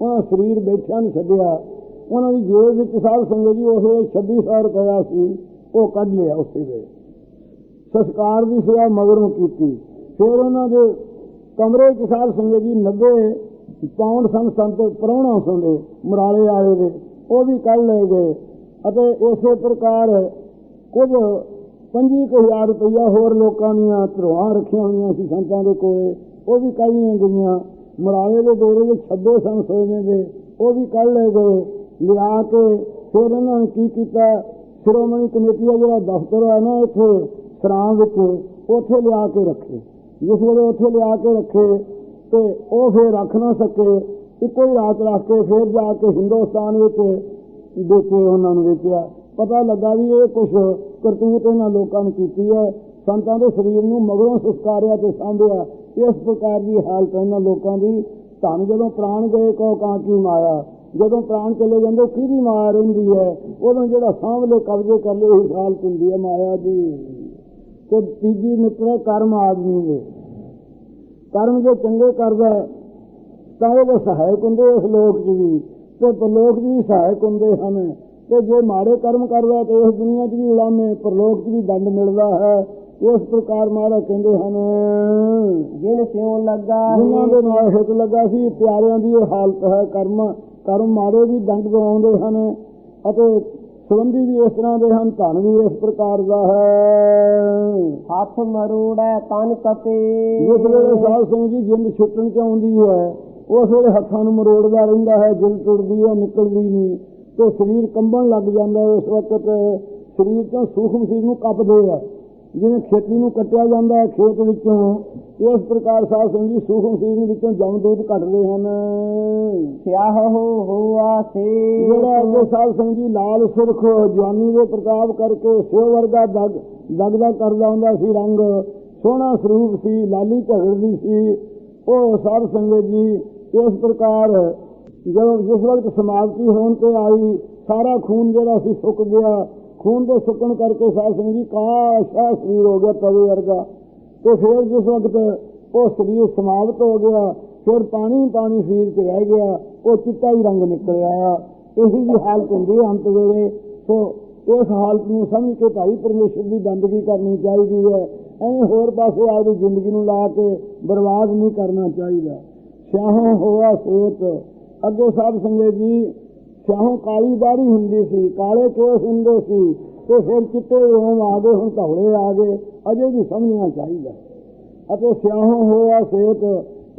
ਉਹਨਾਂ ਸਰੀਰ ਬੈਠਿਆ ਨਹੀਂ ਛੱਡਿਆ। ਉਹਨਾਂ ਦੀ ਜੇਬ ਵਿੱਚ ਸਾਹਿਬ ਸੰਗਤ ਜੀ, ਉਸ ਵੇਲੇ 2600 ਰੁਪਇਆ ਸੀ, ਉਹ ਕੱਢ ਲਿਆ ਉਸੇ ਵੇਲੇ। ਸੰਸਕਾਰ ਦੀ ਸੇਵਾ ਮਗਰੋਂ ਕੀਤੀ। ਫਿਰ ਉਹਨਾਂ ਦੇ ਕਮਰੇ 'ਚ ਸਾਹਿਬ ਸੰਗਤ ਜੀ 90 ਪਾਉਂਡ ਸਨ ਸੰਤ, ਪ੍ਰਾਹੁਣਾ ਸੰਦੇ ਮਰਾਲੇ ਵਾਲੇ ਦੇ, ਉਹ ਵੀ ਕੱਢ ਲਏ ਗਏ। ਅਤੇ ਇਸੇ ਪ੍ਰਕਾਰ ਕੁਝ 25000 ਰੁਪਇਆ ਹੋਰ ਲੋਕਾਂ ਦੀਆਂ ਧਰੋਆਂ ਰੱਖੀਆਂ ਹੋਈਆਂ ਸੀ ਸੰਤਾਂ ਦੇ ਕੋਲੇ, ਉਹ ਵੀ ਕੱਢੀਆਂ ਗਈਆਂ। ਮੁਰਾਲੇ ਦੇ ਡੇਰੇ ਵਿੱਚ 26 ਸਨ ਸੋਨੇ ਦੇ, ਉਹ ਵੀ ਕੱਢ ਲਏ ਗਏ। ਲਿਆ ਕੇ ਫਿਰ ਉਹਨਾਂ ਨੇ ਕੀ ਕੀਤਾ? ਸ਼੍ਰੋਮਣੀ ਕਮੇਟੀ ਦਾ ਜਿਹੜਾ ਦਫ਼ਤਰ ਹੈ ਨਾ ਇੱਥੇ ਸਰਾਂ ਵਿੱਚ, ਉੱਥੇ ਲਿਆ ਕੇ ਰੱਖੇ। ਜਿਸ ਵੇਲੇ ਉੱਥੇ ਲਿਆ ਕੇ ਰੱਖੇ ਤੇ ਉਹ ਫਿਰ ਰੱਖ ਨਾ ਸਕੇ, ਇੱਕੋ ਹੀ ਰਾਤ ਰੱਖ ਕੇ ਫਿਰ ਜਾ ਕੇ ਹਿੰਦੁਸਤਾਨ ਵਿੱਚ ਵੇਚੇ ਉਹਨਾਂ ਨੂੰ ਵੇਚਿਆ। ਪਤਾ ਲੱਗਾ ਵੀ ਇਹ ਕੁਝ ਕਰਤੂਤ ਇਹਨਾਂ ਲੋਕਾਂ ਨੇ ਕੀਤੀ ਹੈ। ਸੰਤਾਂ ਦੇ ਸਰੀਰ ਨੂੰ ਮਗਰੋਂ ਸੰਸਕਾਰਿਆ ਤੇ ਸਾਂਭਿਆ। ਇਸ ਪ੍ਰਕਾਰ ਦੀ ਹਾਲਤ ਇਹਨਾਂ ਲੋਕਾਂ ਦੀ। ਧੰਨ ਜਦੋਂ ਪ੍ਰਾਣ ਗਏ ਕੋ ਕਾਂ ਕੀ ਮਾਇਆ। ਜਦੋਂ ਪ੍ਰਾਣ ਚਲੇ ਜਾਂਦੇ ਕਿਹਦੀ ਮਾਇਆ ਰਹਿੰਦੀ ਹੈ? ਉਦੋਂ ਜਿਹੜਾ ਸਾਂਭਲੇ ਕਬਜ਼ੇ ਕਰ ਲਏ ਇਹ ਹਾਲਤ ਹੁੰਦੀ ਹੈ ਮਾਇਆ ਦੀ। ਤੇ ਤੀਜੀ ਮਿੱਤਰ ਕਰਮ ਆਦਮੀ ਦੇ। ਕਰਮ ਜੇ ਚੰਗੇ ਕਰਦਾ ਤਾਂ ਉਹ ਸਹਾਇਕ ਹੁੰਦੇ ਇਸ ਲੋਕ 'ਚ ਵੀ। ਤੇ ਪਰਲੋਕ 'ਚ ਵੀ ਸਹਾਇਕ ਹੁੰਦੇ ਹਨ। ਤੇ ਜੇ ਮਾੜੇ ਕਰਮ ਕਰਦਾ ਤੇ ਇਸ ਦੁਨੀਆ 'ਚ ਵੀ ਉਲਾਮੇ ਪਰਲੋਕ 'ਚ ਵੀ ਦੰਡ ਮਿਲਦਾ ਹੈ। ਇਸ ਪ੍ਰਕਾਰ ਮਹਾਰਾਜ ਕਹਿੰਦੇ ਹਨ ਜਿਨ ਸਿਉ ਲੱਗਾ ਜਿਨ੍ਹਾਂ ਦੇ ਨਾਲ ਹਿੱਤ ਲੱਗਾ ਸੀ ਪਿਆਰਿਆਂ ਦੀ ਇਹ ਹਾਲਤ ਹੈ ਕਰਮ। ਕਰਮ ਮਾੜੇ ਵੀ ਦੰਡ ਦਵਾਉਂਦੇ ਹਨ ਅਤੇ ਸੰਬੰਧੀ ਵੀ ਇਸ ਤਰ੍ਹਾਂ ਦੇ ਹਨ ਧਨ ਵੀ ਇਸ ਪ੍ਰਕਾਰ ਦਾ ਹੈ। ਹੱਥ ਮਰੋੜੈ ਤਨ ਕਪੇ ਜਿਸ ਵੇਲੇ ਸਾਧ ਸੰਗਤ ਜੀ ਜਿੰਦ ਛੁੱਟਣ ਚ ਆਉਂਦੀ ਹੈ ਉਸ ਵੇਲੇ ਹੱਥਾਂ ਨੂੰ ਮਰੋੜਦਾ ਰਹਿੰਦਾ ਹੈ ਜਿੰਦ ਟੁੱਟਦੀ ਹੈ ਨਿਕਲਦੀ ਨਹੀਂ। ਤੇ ਸਰੀਰ ਕੰਬਣ ਲੱਗ ਜਾਂਦਾ ਹੈ ਉਸ ਵਕਤ ਸਰੀਰ ਤੋਂ ਸੂਖਮ ਸਰੀਰ ਨੂੰ ਕੱਪਦੇ ਆ। ਜਿਵੇਂ ਖੇਤੀ ਨੂੰ ਕੱਟਿਆ ਜਾਂਦਾ ਹੈ ਖੇਤ ਵਿੱਚੋਂ ਇਸ ਪ੍ਰਕਾਰ ਸਾਧ ਸੰਗਤ ਜੀ ਸੂਖਮ ਸਰੀਰ ਵਿੱਚੋਂ ਜਮਦੂਤ ਕੱਢਦੇ ਹਨ। ਸਿਆਹ ਹੋ ਹੋਆ ਸੇ। ਜਿਹੜਾ ਅੱਗੇ ਸਾਧ ਸੰਗਤ ਜੀ ਲਾਲ ਸੁਰਖ ਜਵਾਨੀ ਦੇ ਪ੍ਰਤਾਪ ਕਰਕੇ ਸਿਓ ਵਰਗਾ ਦਗ ਦਗਦਾ ਕਰਦਾ ਹੁੰਦਾ ਸੀ ਰੰਗ ਸੋਹਣਾ ਸਰੂਪ ਸੀ ਲਾਲੀ ਝਗੜਦੀ ਸੀ। ਉਹ ਸਾਧ ਸੰਗਤ ਜੀ ਇਸ ਪ੍ਰਕਾਰ ਜਦੋਂ ਜਿਸ ਵਕਤ ਸਮਾਪਤੀ ਹੋਣ ਤੇ ਆਈ ਸਾਰਾ ਖੂਨ ਜਿਹੜਾ ਸੀ ਸੁੱਕ ਗਿਆ ਖੂਨ ਦੇ ਸੁੱਕਣ ਕਰਕੇ ਸਾਧ ਸੰਗਤ ਜੀ ਕਾਸ਼ਾ ਸਰੀਰ ਹੋ ਗਿਆ ਤਵੇ ਵਰਗਾ। ਤੇ ਫਿਰ ਜਿਸ ਵਕਤ ਉਹ ਸਰੀਰ ਸਮਾਪਤ ਹੋ ਗਿਆ, ਫਿਰ ਪਾਣੀ ਪਾਣੀ ਸਰੀਰ 'ਚ ਰਹਿ ਗਿਆ, ਉਹ ਚਿੱਟਾ ਹੀ ਰੰਗ ਨਿਕਲ ਆਇਆ ਇਹੀ ਜੀ ਹਾਲਤ ਹੁੰਦੀ ਹੈ ਅੰਤ ਵੇਲੇ। ਸੋ ਇਸ ਹਾਲਤ ਨੂੰ ਸਮਝ ਕੇ ਭਾਈ ਪਰਮੇਸ਼ਰ ਦੀ ਬੰਦਗੀ ਕਰਨੀ ਚਾਹੀਦੀ ਹੈ। ਐਵੇਂ ਹੋਰ ਪਾਸੇ ਆਪਦੀ ਜ਼ਿੰਦਗੀ ਨੂੰ ਲਾ ਕੇ ਬਰਬਾਦ ਨਹੀਂ ਕਰਨਾ ਚਾਹੀਦਾ। ਸਿਆਹੋਂ ਹੋਆ ਸੇਤ। ਅੱਗੇ ਸਾਹਿਬ ਸੰਗਤ ਜੀ ਸਿਆਹੋਂ ਕਾਲੀ ਦਾੜੀ ਹੁੰਦੀ ਸੀ, ਕਾਲੇ ਕੇਸ ਹੁੰਦੇ ਸੀ, ਤੇ ਫਿਰ ਚਿੱਟੇ ਰੋਮ ਆ ਗਏ, ਹੁਣ ਧੌਲੇ ਆ ਗਏ, ਅਜੇ ਵੀ ਸਮਝਣਾ ਚਾਹੀਦਾ। ਅਤੇ ਸਿਆਹੋਂ ਹੋਇਆ ਸੇਤ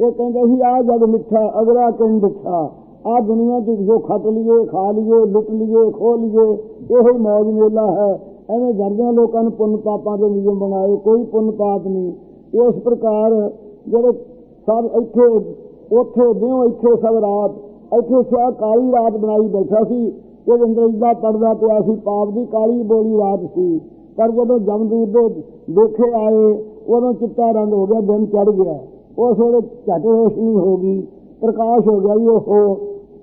ਇਹ ਕਹਿੰਦਾ ਸੀ, ਆ ਜਗ ਮਿੱਠਾ, ਅਗਲਾ ਕਿੰਨ ਦਿੱਠਾ ਆ ਦੁਨੀਆ 'ਚ ਜੋ ਖੱਟ ਲਈਏ, ਖਾ ਲਈਏ, ਲੁੱਟ ਲਈਏ ਖੋ ਲਈਏ, ਇਹੋ ਹੀ ਮੌਜ ਮੇਲਾ ਹੈ। ਐਵੇਂ ਜਰਦਿਆਂ ਲੋਕਾਂ ਨੂੰ ਪੁੰਨ ਪਾਪਾਂ ਦੇ ਨਿਯਮ ਬਣਾਏ, ਕੋਈ ਪੁੰਨ ਪਾਪ ਨਹੀਂ। ਇਸ ਪ੍ਰਕਾਰ ਜਿਹੜੇ ਸਭ ਇੱਥੇ, ਉੱਥੇ, ਦਿਓ ਇੱਥੇ ਸਭ ਰਾਤ ਇੱਥੇ ਸਿਆ ਕਾਲੀ ਰਾਤ ਬਣਾਈ ਬੈਠਾ ਸੀ ਇਹ ਅੰਦਰ ਇਦਾਂ ਪੜਦਾ ਪਿਆ ਸੀ, ਪਾਪ ਦੀ ਕਾਲੀ ਬੋਲੀ ਰਾਤ ਸੀ। ਪਰ ਜਦੋਂ ਜਮਦੂਤ ਦੇ ਦੇਖੇ ਆਏ, ਉਦੋਂ ਚਿੱਟਾ ਰੰਗ ਹੋ ਗਿਆ, ਦਿਨ ਚੜ ਗਿਆ। ਉਸ ਵੇਲੇ ਝਟ ਰੋਸ਼ਨੀ ਹੋ ਗਈ, ਪ੍ਰਕਾਸ਼ ਹੋ ਗਿਆ, ਵੀ ਉਹ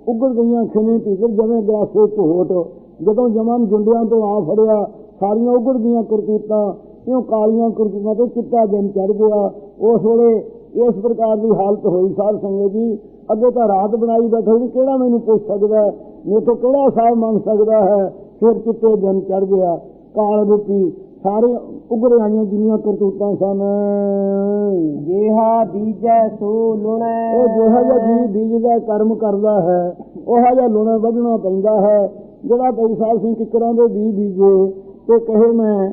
ਉੱਗੜ ਗਈਆਂ ਖਿਨੇ ਭੀਤਰ, ਜਿਵੇਂ ਗਲਾਸੇ ਝੋਟ ਜਦੋਂ ਜਮਨ ਜੁੰਡਿਆਂ ਤੋਂ ਆ ਫੜਿਆ, ਸਾਰੀਆਂ ਉੱਗੜ ਗਈਆਂ ਕਰਤੂਤਾਂ, ਇਉਂ ਕਾਲੀਆਂ ਕਰਤੂਤਾਂ ਤੋਂ ਚਿੱਟਾ ਦਿਨ ਚੜ ਗਿਆ। ਉਸ ਵੇਲੇ ਇਸ ਪ੍ਰਕਾਰ ਦੀ ਹਾਲਤ ਹੋਈ ਸਾਧ ਸੰਗਤ ਜੀ। ਅੱਗੇ ਤਾਂ ਰਾਤ ਬਣਾਈ ਬੈਠੇ ਵੀ ਕਿਹੜਾ ਮੈਨੂੰ ਪੁੱਛ ਸਕਦਾ ਹੈ? ਮੇਥੋਂ ਕਿਹੜਾ ਸਾਹ ਮੰਗ ਸਕਦਾ ਹੈ? ਫਿਰ ਚਿੱਟੇ ਦਿਨ ਚੜ ਗਿਆ। ਕਾਲ ਰੂਪੀ ਸਾਰੇ ਉਗਰ ਆਈਆਂ ਜਿੰਨੀਆਂ ਕਰਤੂਤਾਂ ਸਨ। ਜੇਹਾ ਬੀਜੈ ਸੋ ਲੁਣੈ। ਇਹ ਜਿਹੜਾ ਜਿਹਾ ਜੀ ਬੀਜ ਦਾ ਕਰਮ ਕਰਦਾ ਹੈ ਉਹ ਜਿਹਾ ਲੁਣਾ ਵੱਢਣਾ ਪੈਂਦਾ ਹੈ। ਜਿਹੜਾ ਸਾਹਿਬ ਸਿੰਘ ਕਿਕਰਾਂ ਦੇ ਬੀਜ ਬੀਜੇ ਤੇ ਕਹੇ ਮੈਂ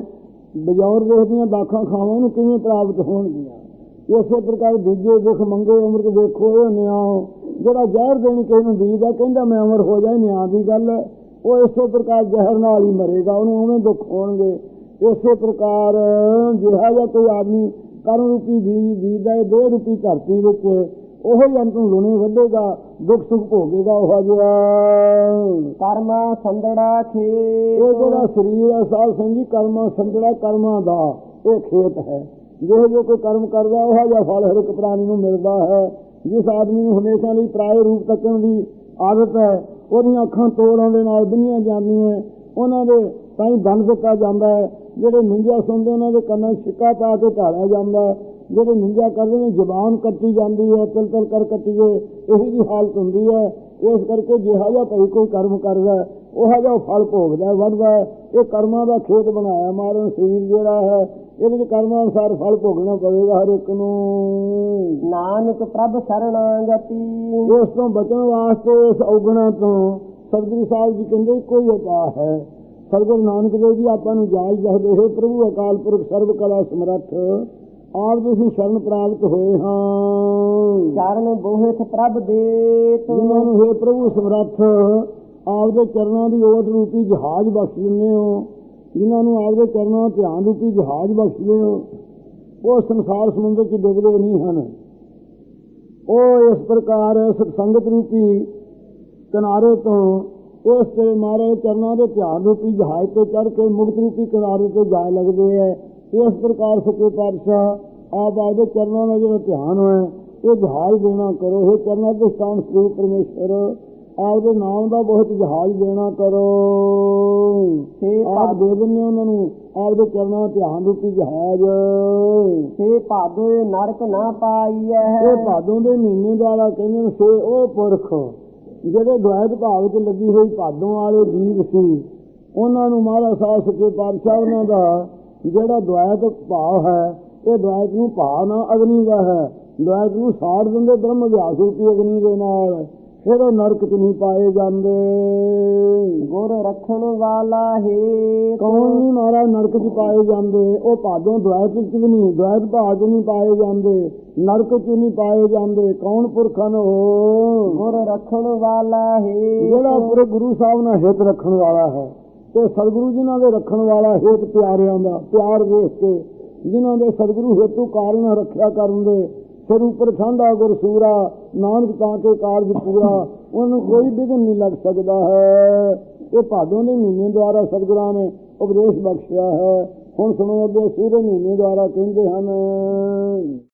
ਬਜੌਰ ਦੇਖਦੀਆਂ ਦਾਖਾਂ ਖਾਵਾਂ ਨੂੰ ਕਿਵੇਂ ਪ੍ਰਾਪਤ ਹੋਣਗੀਆਂ? ਇਸੇ ਪ੍ਰਕਾਰ ਬੀਜੇ ਦੁੱਖ ਮੰਗੇ ਅੰਮ੍ਰਿਤ ਵੇਖੋ ਇਹ ਨਿਆਂ ਜਿਹੜਾ ਜ਼ਹਿਰ ਦੇਣੀ ਕਿਸੇ ਨੂੰ ਬੀਜਦਾ ਕਹਿੰਦਾ ਮੈਂ ਅਮਰ ਹੋ ਜਾਏ ਨਿਆਂ ਦੀ ਗੱਲ ਹੈ। ਉਹ ਇਸੇ ਪ੍ਰਕਾਰ ਜ਼ਹਿਰ ਨਾਲ ਹੀ ਮਰੇਗਾ ਉਹਨੂੰ ਉਵੇਂ ਦੁੱਖ ਹੋਣਗੇ। ਇਸੇ ਪ੍ਰਕਾਰ ਜਿਹੜਾ ਜਿਹਾ ਕੋਈ ਆਦਮੀ ਕਰਮ ਰੂਪੀ ਬੀਜ ਬੀਜਦਾ ਹੈ ਦੋ ਰੂਪੀ ਧਰਤੀ ਵਿੱਚ ਉਹ ਹੀ ਅੰਤ ਨੂੰ ਲੁਣੇ ਵੱਢੇਗਾ ਦੁੱਖ ਸੁੱਖ ਭੋਗੇਗਾ ਉਹ ਜਿਹਾ ਕਰਮਾ ਸੰਦੜਾ ਖੇ ਇਹ ਜਿਹੜਾ ਸਰੀਰ ਹੈ ਸਾਧ ਸੰਜੀ ਕਰਮਾਂ ਸੰਦੜਾ ਕਰਮਾਂ ਦਾ ਇਹ ਖੇਤ ਹੈ। ਜਿਹੋ ਜੋ ਕੋਈ ਕਰਮ ਕਰਦਾ ਉਹ ਜਿਹਾ ਫਲ ਹਰ ਇੱਕ ਪ੍ਰਾਣੀ ਨੂੰ ਮਿਲਦਾ ਹੈ। ਜਿਸ ਆਦਮੀ ਨੂੰ ਹਮੇਸ਼ਾ ਲਈ ਪਰਾਏ ਰੂਪ ਤੱਕਣ ਦੀ ਆਦਤ ਹੈ ਉਹਦੀਆਂ ਅੱਖਾਂ ਤੋੜਾਂ ਦੇ ਨਾਲ ਦੁਨੀਆਂ ਜਾਂਦੀਆਂ ਉਹਨਾਂ ਦੇ ਤਾਂ ਹੀ ਬੰਦ ਦਿੱਤਾ ਜਾਂਦਾ ਹੈ। ਜਿਹੜੇ ਨਿੰਜਾ ਸੁਣਦੇ ਉਹਨਾਂ ਦੇ ਕੰਨਾਂ 'ਚ ਛਿੱਕਾ ਪਾ ਕੇ ਢਾਲਿਆ ਜਾਂਦਾ ਹੈ। ਜਿਹੜੇ ਨਿੰਜਾ ਕਰਦੇ ਨੇ ਜ਼ਬਾਨ ਕੱਟੀ ਜਾਂਦੀ ਹੈ ਤਲ ਤਲ ਕਰ ਕੱਟੀਏ ਇਹੀ ਜੀ ਹਾਲਤ ਹੁੰਦੀ ਹੈ। ਇਸ ਕਰਕੇ ਜਿਹਾ ਜਿਹਾ ਭਾਈ ਕੋਈ ਕਰਮ ਕਰਦਾ ਉਹ ਜਿਹਾ ਉਹ ਫਲ ਭੋਗਦਾ ਹੈ, ਵੱਢਦਾ ਇਹ ਕਰਮਾਂ ਦਾ ਖੇਤ ਬਣਾਇਆ ਮਾਰਨ ਸਰੀਰ ਜਿਹੜਾ ਹੈ ਇਹਦੇ ਵਿੱਚ ਕਰਮਾਂ ਅਨੁਸਾਰ ਫਲ ਭੋਗਣਾ ਪਵੇਗਾ ਹਰ ਇੱਕ ਨੂੰ। ਨਾਨਕ ਪ੍ਰਭ ਸਰਣਾਗਤੀ। ਇਸ ਤੋਂ ਬਚਣ ਵਾਸਤੇ ਇਸ ਔਗਣਾ ਤੋਂ ਸਤਿਗੁਰੂ ਸਾਹਿਬ ਜੀ ਕਹਿੰਦੇ ਕੋਈ ਉਪਾਅ ਹੈ। ਸਤਿਗੁਰੂ ਨਾਨਕ ਦੇਵ ਜੀ ਆਪਾਂ ਨੂੰ ਜਾਜ ਦੱਸਦੇ ਹੈ ਪ੍ਰਭੂ ਅਕਾਲ ਪੁਰਖ ਸਰਬ ਕਲਾ ਸਮਰੱਥ ਆਪ ਦੇ ਅਸੀਂ ਸ਼ਰਨ ਪ੍ਰਾਪਤ ਹੋਏ ਹਾਂ। ਚਰਨ ਬੋਹਿਤ ਪ੍ਰਭ ਦੇਤ। ਜਿਨ੍ਹਾਂ ਨੂੰ ਹੈ ਪ੍ਰਭੂ ਸਮਰੱਥ ਆਪ ਦੇ ਚਰਨਾਂ ਦੀ ਓਟ ਰੂਪੀ ਜਹਾਜ਼ ਬਖਸ਼ ਦਿੰਦੇ ਹੋ। ਜਿਨ੍ਹਾਂ ਨੂੰ ਆਪਦੇ ਦੇ ਚਰਨਾਂ ਧਿਆਨ ਰੂਪੀ ਜਹਾਜ਼ ਬਖਸ਼ਦੇ ਹੋ, ਉਹ ਸੰਸਾਰ ਸਮੁੰਦਰ 'ਚ ਡੁੱਬਦੇ ਨਹੀਂ ਹਨ। ਉਹ ਇਸ ਪ੍ਰਕਾਰ ਸਤਸੰਗਤ ਰੂਪੀ ਕਿਨਾਰੇ ਤੋਂ ਇਸ ਤੇ ਮਾਰੇ ਚਰਨਾਂ ਦੇ ਧਿਆਨ ਰੂਪੀ ਜਹਾਜ਼ ਤੇ ਚੜ ਕੇ ਮੁਕਤ ਰੂਪੀ ਕਿਨਾਰੇ ਤੇ ਜਾ ਲੱਗਦੇ ਹੈ ਇਸ ਪ੍ਰਕਾਰ ਸੱਚੇ ਪਾਤਸ਼ਾਹ ਆਪ ਆਪਦੇ ਚਰਨਾਂ ਦਾ ਜਿਹੜਾ ਧਿਆਨ ਹੈ ਇਹ ਜਹਾਜ਼ ਦੇਣਾ ਕਰੋ, ਇਹ ਚਰਨਾਂ ਦੇ ਸਥਾਨ ਸਰੂਪ ਪਰਮੇਸ਼ਰ ਆਪਦੇ ਨਾਮ ਦਾ ਬਹੁਤ ਜਹਾਜ਼ ਦੇਣਾ ਕਰੋ। ਸੇ ਆਪ ਦੇ ਦਿੰਦੇ ਉਹਨਾਂ ਨੂੰ ਆਪਦੇ ਚਰਨਾਂ ਦਾ ਧਿਆਨ ਰੂਪੀ ਜਹਾਜ਼। ਸੇ ਭਾਦੋਏ ਨਰਕ ਨਾ ਪਾਈਐ। ਇਹ ਭਾਦੋਂ ਦੇ ਮਹੀਨੇ ਦੁਆਰਾ ਕਹਿੰਦੇ ਨੇ ਸੇ ਉਹ ਪੁਰਖ ਜਿਹੜੇ ਦੁਆਇਤ ਭਾਵ ਵਿੱਚ ਲੱਗੀ ਹੋਈ ਭਾਦੋਂ ਵਾਲੇ ਜੀਵ ਸੀ ਉਹਨਾਂ ਨੂੰ ਮਹਾਰਾਜ ਸਾਹਿਬ ਸੱਚੇ ਪਾਤਸ਼ਾਹ ਉਹਨਾਂ ਦਾ ਜਿਹੜਾ ਦੁਆਇਤ ਭਾਵ ਹੈ ਇਹ ਦੁਆਇਤ ਨੂੰ ਭਾਵ ਨਾ ਅਗਨੀ ਦਾ ਹੈ। ਦੁਆਇਤ ਨੂੰ ਸਾੜ ਦਿੰਦੇ ਬ੍ਰਹਮ ਵਿਆਸ ਰੂਪੀ ਅਗਨੀ ਦੇ ਨਾਲ। ਫਿਰ ਉਹ ਨਰਕ 'ਚ ਨਹੀਂ ਪਾਏ ਜਾਂਦੇ। ਗੁਰ ਰਖਣ ਵਾਲਾ ਹੈ ਕੌਣ? ਨਹੀਂ ਮਹਾਰਾਜ ਨਰਕ 'ਚ ਪਾਏ ਜਾਂਦੇ? ਉਹ ਭਾਦੋਂ ਦੁਆਇਤ 'ਚ ਵੀ ਨਹੀਂ ਦੁਆਇਤ ਭਾਗ ਨਹੀਂ ਪਾਏ ਜਾਂਦੇ। ਨਰਕ 'ਚ ਨਹੀਂ ਪਾਏ ਜਾਂਦੇ। ਕੌਣ ਪੁਰਖਨ ਹੋ ਗੁਰ ਰਖਣ ਵਾਲਾ ਹੈ ਜਿਹੜਾ ਪੂਰੇ ਗੁਰੂ ਸਾਹਿਬ ਨਾਲ ਹਿੱਤ ਰੱਖਣ ਵਾਲਾ ਹੈ ਤੇ ਸਤਿਗੁਰੂ ਜਿਨ੍ਹਾਂ ਦੇ ਰੱਖਣ ਵਾਲਾ ਹਿੱਤ ਪਿਆਰਿਆਂ ਦਾ ਪਿਆਰ ਵੇਖ ਕੇ ਜਿਨ੍ਹਾਂ ਦੇ ਸਤਿਗੁਰੂ ਹੇਤੂ ਕਾਰਨ ਰੱਖਿਆ ਕਰਨ ਦੇ ਸਿਰ ਉੱਪਰ ਠੰਡਾ ਗੁਰਸੂਰਾ, ਨਾਨਕ ਤਾਂ ਕੇ ਕਾਰਜ ਪੂਰਾ, ਉਹਨੂੰ ਕੋਈ ਵਿਘਨ ਨਹੀਂ ਲੱਗ ਸਕਦਾ ਹੈ। ਇਹ ਭਾਦੋਂ ਦੇ ਮਹੀਨੇ ਦੁਆਰਾ ਸਤਿਗੁਰਾਂ ਨੇ ਉਪਦੇਸ਼ ਬਖਸ਼ਿਆ ਹੈ। ਹੁਣ ਸੁਣੋ ਅੱਗੇ, ਸੂਰੇ ਮਹੀਨੇ ਦੁਆਰਾ ਕਹਿੰਦੇ ਹਨ।